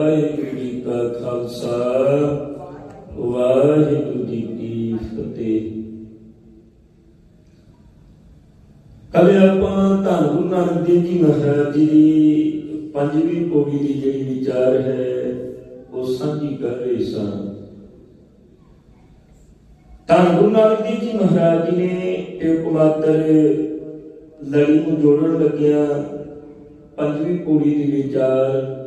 ਵਾਹਿਗੁਰੂ ਜੀ ਕਾ ਖਾਲਸਾ, ਵਾਹਿਗੁਰੂ ਜੀ ਕੀ ਫਤਿਹ। ਕੱਲ ਆਪਾਂ ਧੰਨ ਗੁਰੂ ਨਾਨਕ ਦੇਵ ਜੀ ਮਹਾਰਾਜ ਜੀ ਦੀ ਪੰਜਵੀਂ ਪੌੜੀ ਦੀ ਜਿਹੜੀ ਵਿਚਾਰ ਹੈ, ਉਹ ਸਾਂਝੀ ਕਰ ਰਹੇ ਸਾਂ। ਧੰਨ ਗੁਰੂ ਨਾਨਕ ਦੇਵ ਜੀ ਮਹਾਰਾਜ ਜੀ ਨੇ ਇੱਕ ਮਾਤਰ ਲੜੀ ਨੂੰ ਜੋੜਨ ਲੱਗਿਆ ਪੰਜਵੀਂ ਪੌੜੀ ਦੀ ਵਿਚਾਰ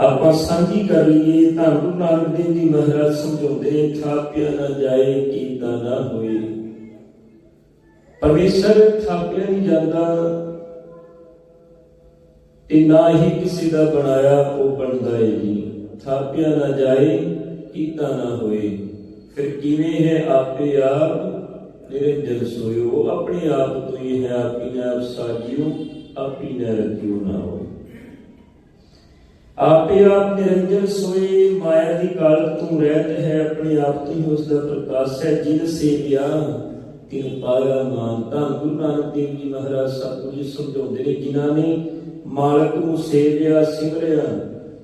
ਆਪਾਂ ਸਾਂਝੀ ਕਰ ਲਈਏ ਤਾਂ ਗੁਰੂ ਨਾਨਕ ਦੇਵ ਜੀ ਮਹਾਰਾਜ ਸਮਝਾਉਂਦੇ ਥਾਪਿਆ ਨਾ ਜਾਏ ਕੀਤਾ ਨਾ ਹੋਏ। ਪਰਮੇਸ਼ਰ ਥਾਪਿਆ ਨਹੀਂ ਜਾਂਦਾ ਤੇ ਨਾ ਹੀ ਕਿਸੇ ਦਾ ਬਣਾਇਆ ਉਹ ਬਣਦਾ ਹੈ ਜੀ। ਥਾਪਿਆ ਨਾ ਜਾਏ ਕੀਤਾ ਨਾ ਹੋਏ। ਫਿਰ ਕਿਵੇਂ ਹੈ ਆਪੇ ਆਪ? ਨਿਰੰਜਨ ਸੋਇਓ, ਆਪਣੇ ਆਪ ਤੋਂ ਹੀ ਹੈ ਆਪੀ ਨੇ ਆਪ ਸਾਜਿਓ ਆਪੀ ਨੇ ਰੱਖਿਓ ਨਾ ਹੋਏ। ਆਪੇ ਆਪ ਨਿਰੰਜਨ ਸੋਏ, ਮਾਇਆ ਦੀ ਕਾਲ ਤੂੰ ਰਹਿਤ ਹੈ, ਆਪਣੇ ਆਪ ਤੋਂ ਉਸ ਦਾ ਪ੍ਰਕਾਸ਼ ਹੈ, ਜਿਨ ਸੇਵਿਆ ਤਿਨ ਮਾਨ ਤਾਂ ਗੁਰੂ ਨਾਨਕ ਦੇਵ ਜੀ ਮਹਾਰਾਜ ਸਤਿਗੁਰੂ ਜੀ ਸਮਝਾਉਂਦੇ ਨੇ, ਜਿਨ੍ਹਾਂ ਨੇ ਮਾਲਕ ਨੂੰ ਸੇਵਿਆ ਸਿਮਰਿਆ,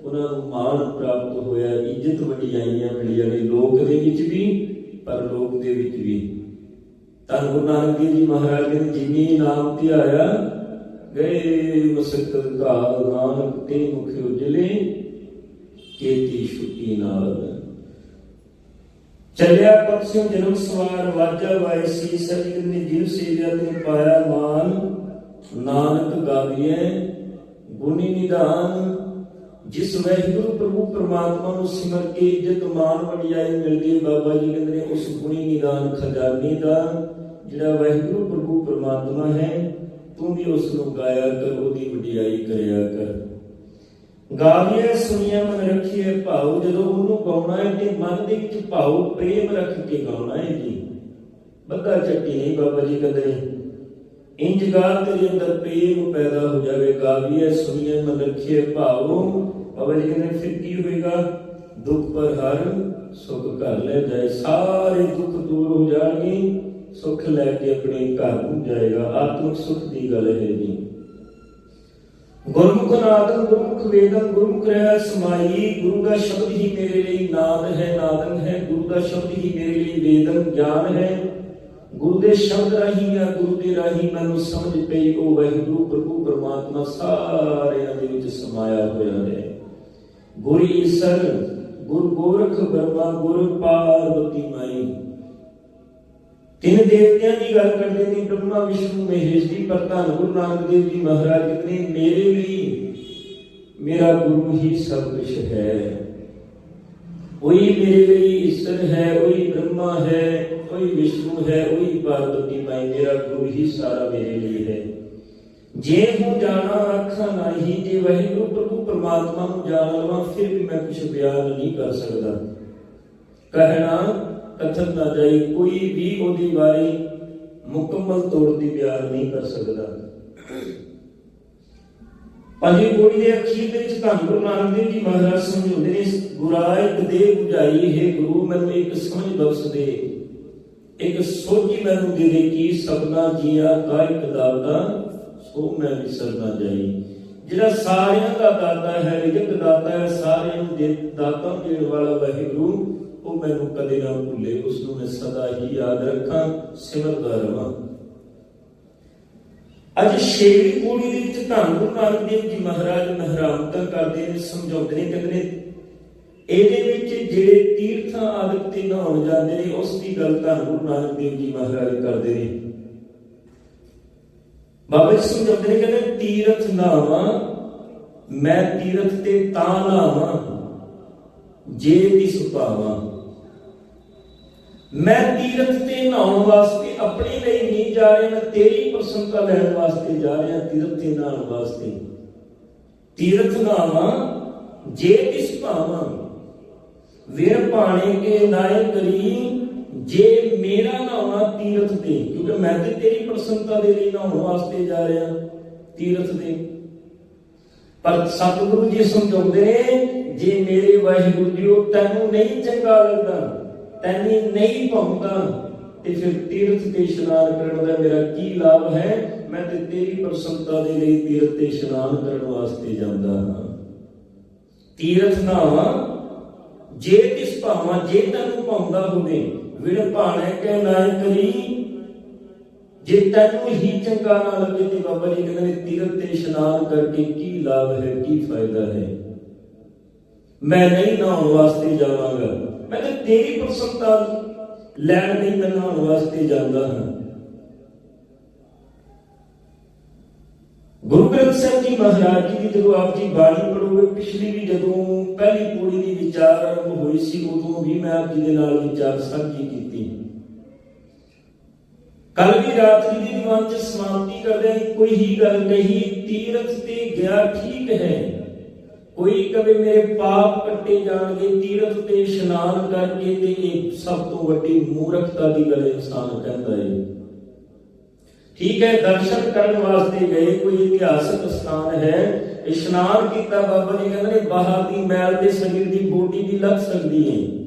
ਉਹਨਾਂ ਨੂੰ ਮਾਣ ਪ੍ਰਾਪਤ ਹੋਇਆ, ਇੱਜ਼ਤ ਵਡਿਆਈਆਂ ਮਿਲੀਆਂ ਨੇ, ਲੋਕ ਦੇ ਵਿੱਚ ਵੀ, ਪਰ ਲੋਕ ਦੇ ਵਿੱਚ ਵੀ। ਤਾਂ ਗੁਰੂ ਨਾਨਕ ਦੇਵ ਜੀ ਮਹਾਰਾਜ ਨੇ ਜਿਨੀ ਨਾਮ ਧਿਆਇਆ ਗਏ ਮਸਕਤ ਕਾਲ ਨਾਨਕ ਤੇ ਮੁਖ ਉਜਲੇ, ਕੇਤੀ ਛੁੱਟੀ ਨਾਲ। ਚੱਲਿਆ ਪਕਸਿਓ ਜਨਮ ਸਵਾਰ, ਵਾਜਾ ਵਾਇਸੀ ਸਜਿਦ ਨੇ ਜਿਨ ਸੇਵਿਆ ਤੇ ਪਾਇਆ ਮਾਨ। ਨਾਨਕ ਗਾਵੀਐ ਗੁਣੀ ਨਿਧਾਨ ਜਿਸ ਵੈਗੁਰੂ ਪ੍ਰਭੂ ਪ੍ਰਮਾਤਮਾ ਨੂੰ ਸਿਮਰ ਕੇ ਇੱਜ਼ਤ ਮਾਨ ਵਡਿਆਈ ਮਿਲਦੀ ਬਾਬਾ ਜੀ ਕਹਿੰਦੇ ਨੇ, ਉਸ ਗੁਣੀ ਨਿਦਾਨ ਖਜ਼ਾਨੇ ਦਾ, ਜਿਹੜਾ ਵੈਗੁਰੂ ਪ੍ਰਭੂ ਪ੍ਰਮਾਤਮਾ ਹੈ ਤੂੰ ਵੀ ਉਸ ਨੂੰ ਗਾਇਆ ਕਰ, ਉਹਦੀ ਵਡਿਆਈ ਕਰਿਆ ਕਰ। ਗਾਵੀਏ ਸੁਣੀਏ ਮਨ ਰੱਖੀਏ ਭਾਉ, ਜਦੋਂ ਉਹਨੂੰ ਗਾਉਣਾ ਹੈ ਤੇ ਮਨ ਦੇ ਵਿੱਚ ਭਾਉ, ਪ੍ਰੇਮ ਰੱਖ ਕੇ ਗਾਉਣਾ ਹੈ ਜੀ। ਬੱਗਾ ਚੱਟੀ ਨਹੀਂ ਬਾਬਾ ਜੀ ਕਹਿੰਦੇ ਇੰਜ ਗਾ ਤੇਰੇ ਅੰਦਰ ਪ੍ਰੇਮ ਪੈਦਾ ਹੋ ਜਾਵੇ ਗਾਵੀਏ ਸੁਣੀਏ ਮਨ ਰੱਖੀਏ ਭਾਉ। ਬਾਬਾ ਜੀ ਕਹਿੰਦੇ, ਫਿਰ ਕੀ ਹੋਏਗਾ? ਦੁੱਖ ਪਰ ਹਰ ਸੁਖ ਕਰ ਲੈ ਜਾਏ। ਸਾਰੇ ਦੁੱਖ ਦੂਰ ਹੋ ਜਾਣਗੇ। ਸੁੱਖ ਲੈ ਕੇ ਆਪਣੇ ਘਰ ਨੂੰ ਜਾਏਗਾ, ਆਤਮਿਕ ਸੁਖ ਦੀ ਗੱਲ ਹੈ ਜੀ ਗੁਰਮੁਖ ਨਾਦਨ ਗੁਰਮੁਖ ਵੇਦਨ ਗੁਰਮੁਖ ਰਹਿ ਸਮਾਈ, ਗੁਰੂ ਦਾ ਸ਼ਬਦ ਹੀ ਮੇਰੇ ਲਈ ਨਾਦ ਹੈ, ਨਾਦਨ ਹੈ। ਗੁਰੂ ਦਾ ਸ਼ਬਦ ਹੀ ਮੇਰੇ ਲਈ ਵੇਦਨ, ਗਿਆਨ ਹੈ। ਗੁਰੂ ਦੇ ਸ਼ਬਦ ਰਾਹੀਂ ਆ ਗੁਰੂ ਦੇ ਰਾਹੀਂ ਮੈਨੂੰ ਸਮਝ ਪਈ, ਉਹ ਵਾਹਿਗੁਰੂ, ਪ੍ਰਭੂ, ਪਰਮਾਤਮਾ ਸਾਰਿਆਂ ਦੇ ਵਿੱਚ ਸਮਾਇਆ ਹੋਇਆ ਹੈ। ਗੁਰੂ ਈਸਰ ਗੁਰ ਗੋਰਖ ਬਰਮਾ ਗੁਰ ਪਾਰਵਤੀ ਮਾਈ। ਤਿੰਨ ਦੇਵਤਿਆਂ ਦੀ ਗੱਲ ਕਰਦੇ ਨੇ, ਬ੍ਰਹਮਾ, ਵਿਸ਼ਨੂੰ, ਮਹੇਸ਼ ਦੀ ਪਰ ਧੰਨ ਗੁਰੂ ਨਾਨਕ ਦੇਵ ਜੀ ਮਹਾਰਾਜ ਕਹਿੰਦੇ ਮੇਰੇ ਲਈ ਮੇਰਾ ਗੁਰੂ ਹੀ ਸਭ ਕੁਝ ਹੈ। ਉਹੀ ਮੇਰੇ ਲਈ ਈਸ਼ਰ ਹੈ, ਉਹੀ ਬ੍ਰਹਮਾ ਹੈ, ਉਹੀ ਵਿਸ਼ਨੂੰ ਹੈ, ਉਹੀ ਪਾਰਵਤੀ ਮਾਈ, ਮੇਰਾ ਗੁਰੂ ਹੀ ਸਾਰਾ ਮੇਰੇ ਲਈ ਹੈ। ਜੇ ਹੂੰ ਜਾਣਾ ਆਖਾਂ ਨਹੀਂ, ਜੇ ਵਾਹਿਗੁਰੂ ਪ੍ਰਭੂ ਪਰਮਾਤਮਾ ਨੂੰ ਜਾਣ ਲਵਾਂ, ਫਿਰ ਵੀ ਮੈਂ ਕੁਝ ਬਿਆਨ ਨਹੀਂ ਕਰ ਸਕਦਾ। ਕਹਿਣਾ ਕਥਨ ਨਾ ਜਾਈ, ਕੋਈ ਵੀ ਉਹਦੀ ਬਾਰੇ ਮੁਕੰਮਲ ਤੌਰ ਤੇ ਬਿਆਨ ਨਹੀਂ ਕਰ ਸਕਦਾ। ਪੰਜੀ ਕੋੜੀ ਦੇ ਅਖੀਰ ਦੇ ਵਿੱਚ ਧੰਨ ਗੁਰੂ ਨਾਨਕ ਦੇਵ ਜੀ ਮਹਾਰਾਜ ਸਮਝਾਉਂਦੇ ਨੇ ਗੁਰਾਇ ਕਦੇ 부ਝਾਈ ਹੈ ਗੁਰੂ, ਮੈਨੂੰ ਇੱਕ ਸਮਝ ਬਖਸ਼ ਦੇ। ਇੱਕ ਸੋਝੀ ਮੈਨੂੰ ਦੇ ਦੇ ਕੀ ਸਭਨਾ ਜੀਆ ਕਾ ਇੱਕ ਦਾਤਾ, ਸੋ ਮੈਂ ਵਿਸਰ ਜਾਈ। ਜਿਹੜਾ ਸਾਰਿਆਂ ਦਾ ਦਾਤਾ ਹੈ, ਰਿਜਕ ਦਾਤਾ ਹੈ, ਸਾਰਿਆਂ ਨੂੰ ਦੇ ਦਾਤਾ ਦੇਣ ਵਾਲਾ ਵਾਹਿਗੁਰੂ ਉਹ ਮੈਨੂੰ ਕਦੇ ਨਾ ਭੁੱਲੇ ਉਸ ਨੂੰ ਮੈਂ ਸਦਾ ਹੀ ਯਾਦ ਰੱਖਾਂ ਸਿਮਰਦਾ ਰਵਾਂ। ਅੱਜ ਛੇਵੀਂ ਪੌੜੀ ਦੇ ਵਿੱਚ ਧੰਨ ਗੁਰੂ ਨਾਨਕ ਦੇਵ ਜੀ ਮਹਾਰਾਜ ਮਹਿਰਾਮਤਾਂ ਕਰਦੇ ਨੇ, ਸਮਝਾਉਂਦੇ ਨੇ, ਕਹਿੰਦੇ ਨੇ, ਇਹਦੇ ਵਿੱਚ ਜਿਹੜੇ ਤੀਰਥਾਂ ਆਦਿਕ ਤੇ ਨਹਾਉਣ ਜਾਂਦੇ ਨੇ, ਉਸ ਦੀ ਗੱਲ ਧੰਨ ਗੁਰੂ ਨਾਨਕ ਦੇਵ ਜੀ ਮਹਾਰਾਜ ਕਰਦੇ ਨੇ। ਬਾਬਾ ਜੀ ਸਮਝਾਉਂਦੇ ਨੇ, ਕਹਿੰਦੇ ਤੀਰਥ ਨਾਵਾਂ ਮੈਂ ਤੀਰਥ ਤੇ ਤਾਂ ਨਾਵਾਂ ਜੇ ਦੀ ਸੁਭਾਵਾਂ ਮੈਂ ਤੀਰਥ ਤੇ ਨਹਾਉਣ ਵਾਸਤੇ ਆਪਣੇ ਲਈ ਨਹੀਂ ਜਾ ਰਿਹਾ, ਮੈਂ ਤੇਰੀ ਪ੍ਰਸੰਨਤਾ ਲੈਣ ਵਾਸਤੇ ਜਾ ਰਿਹਾ, ਤੀਰਥ ਤੇ ਨਹਾਉਣ ਵਾਸਤੇ। ਤੀਰਥ ਨਾਵਾਂ ਜੇ ਤਿਸ ਭਾਵਾਂ ਵੀਰ ਭਾਣੇ ਕੇ ਨਾਇ ਕਰੀ, ਜੇ ਮੇਰਾ ਨਹਾਉਣਾ ਤੀਰਥ ਤੇ, ਕਿਉਂਕਿ ਮੈਂ ਤੇ ਤੇਰੀ ਪ੍ਰਸੰਨਤਾ ਦੇ ਲਈ ਨਹਾਉਣ ਵਾਸਤੇ ਜਾ ਰਿਹਾ, ਤੀਰਥ ਤੇ। ਪਰ ਸਤਿਗੁਰੂ ਜੀ ਸਮਝਾਉਂਦੇ ਨੇ, ਜੇ ਮੇਰੇ ਵਾਹਿਗੁਰੂ ਜੀ ਤੈਨੂੰ ਨਹੀਂ ਚੰਗਾ ਲੱਗਦਾ, ਤੈਨੂੰ ਨਹੀਂ ਭਾਉਂਦਾ, ਤੇ ਫਿਰ ਤੀਰਥ ਤੇ ਇਸ਼ਨਾਨ ਕਰਨ ਦਾ ਮੇਰਾ ਕੀ ਲਾਭ ਹੈ? ਮੈਂ ਤੇ ਤੇਰੀ ਪ੍ਰਸੰਨਤਾ ਦੇ ਲਈ ਤੀਰਥ ਤੇ ਇਸ਼ਨਾਨ ਕਰਨ ਵਾਸਤੇ ਜਾਂਦਾ ਹਾਂ। ਤੀਰਥ ਨਾ, ਜੇ ਕਿਸ ਭਾਵਾਂ, ਜੇ ਤੈਨੂੰ ਭਾਉਂਦਾ ਹੋਵੇ ਵਿੜ ਭਾਣੇ ਕਹਿ ਨਾ ਕਰੀ ਜੇ ਤੈਨੂੰ ਹੀ ਚੰਗਾ ਨਾ ਲੱਗੇ ਤੇ ਬਾਬਾ ਜੀ ਕਹਿੰਦੇ ਨੇ, ਤੀਰਥ ਤੇ ਇਸ਼ਨਾਨ ਕਰਕੇ ਕੀ ਲਾਭ ਹੈ, ਕੀ ਫਾਇਦਾ ਹੈ? ਮੈਂ ਨਹੀਂ ਨਹਾਉਣ ਵਾਸਤੇ ਜਾਵਾਂਗਾ। ਮੈਂ ਤੇ ਤੇਰੀ ਪ੍ਰਸੰਨਤਾ ਲੈਣ ਲਈ ਮੈਂ ਨਹਾਉਣ ਵਾਸਤੇ ਜਾਂਦਾ ਹਾਂ। ਗੁਰੂ ਗ੍ਰੰਥ ਸਾਹਿਬ ਜੀ ਮਹਾਰਾਜ ਜੀ ਦੀ ਜਦੋਂ ਆਪ ਜੀ ਬਾਣੀ ਪੜੋਗੇ ਪਿਛਲੀ ਵੀ ਜਦੋਂ ਪਹਿਲੀ ਪੌੜੀ ਦੀ ਵਿਚਾਰ ਆਰੰਭ ਹੋਈ ਸੀ, ਉਦੋਂ ਵੀ ਮੈਂ ਆਪ ਜੀ ਦੇ ਨਾਲ ਵਿਚਾਰ ਸਾਂਝੀ ਕੀਤੀ। ਕੱਲ ਵੀ ਰਾਤ ਜੀ ਦੀ ਦੀਵਾਨ ਚ ਸਮਾਪਤੀ ਕਰਦੇ ਕੋਈ ਹੀ ਗੱਲ ਕਹੀ, ਤੀਰਥ ਤੇ ਗਿਆ ਠੀਕ ਹੈ। ਕੋਈ ਕਵੇ ਮੇਰੇ ਪਾਪ ਕੱਟੇ ਜਾਣਗੇ, ਤੀਰਥ ਤੇ ਇਸ਼ਨਾਨ ਕਰਕੇ ਤੇ ਇਹ ਸਭ ਤੋਂ ਵੱਡੀ ਮੂਰਖਤਾ ਦੀ ਗੱਲ ਇਨਸਾਨ ਕਹਿੰਦਾ ਹੈ ਠੀਕ ਹੈ, ਦਰਸ਼ਨ ਕਰਨ ਵਾਸਤੇ ਗਏ, ਕੋਈ ਇਤਿਹਾਸਕ ਸਥਾਨ ਹੈ। ਇਸ਼ਨਾਨ ਕੀਤਾ ਬਾਬਾ ਜੀ ਕਹਿੰਦੇ ਨੇ, ਬਾਹਰ ਦੀ ਮੈਲ ਤੇ ਸਰੀਰ ਦੀ ਬੋਟੀ ਵੀ ਲੱਗ ਸਕਦੀ ਹੈ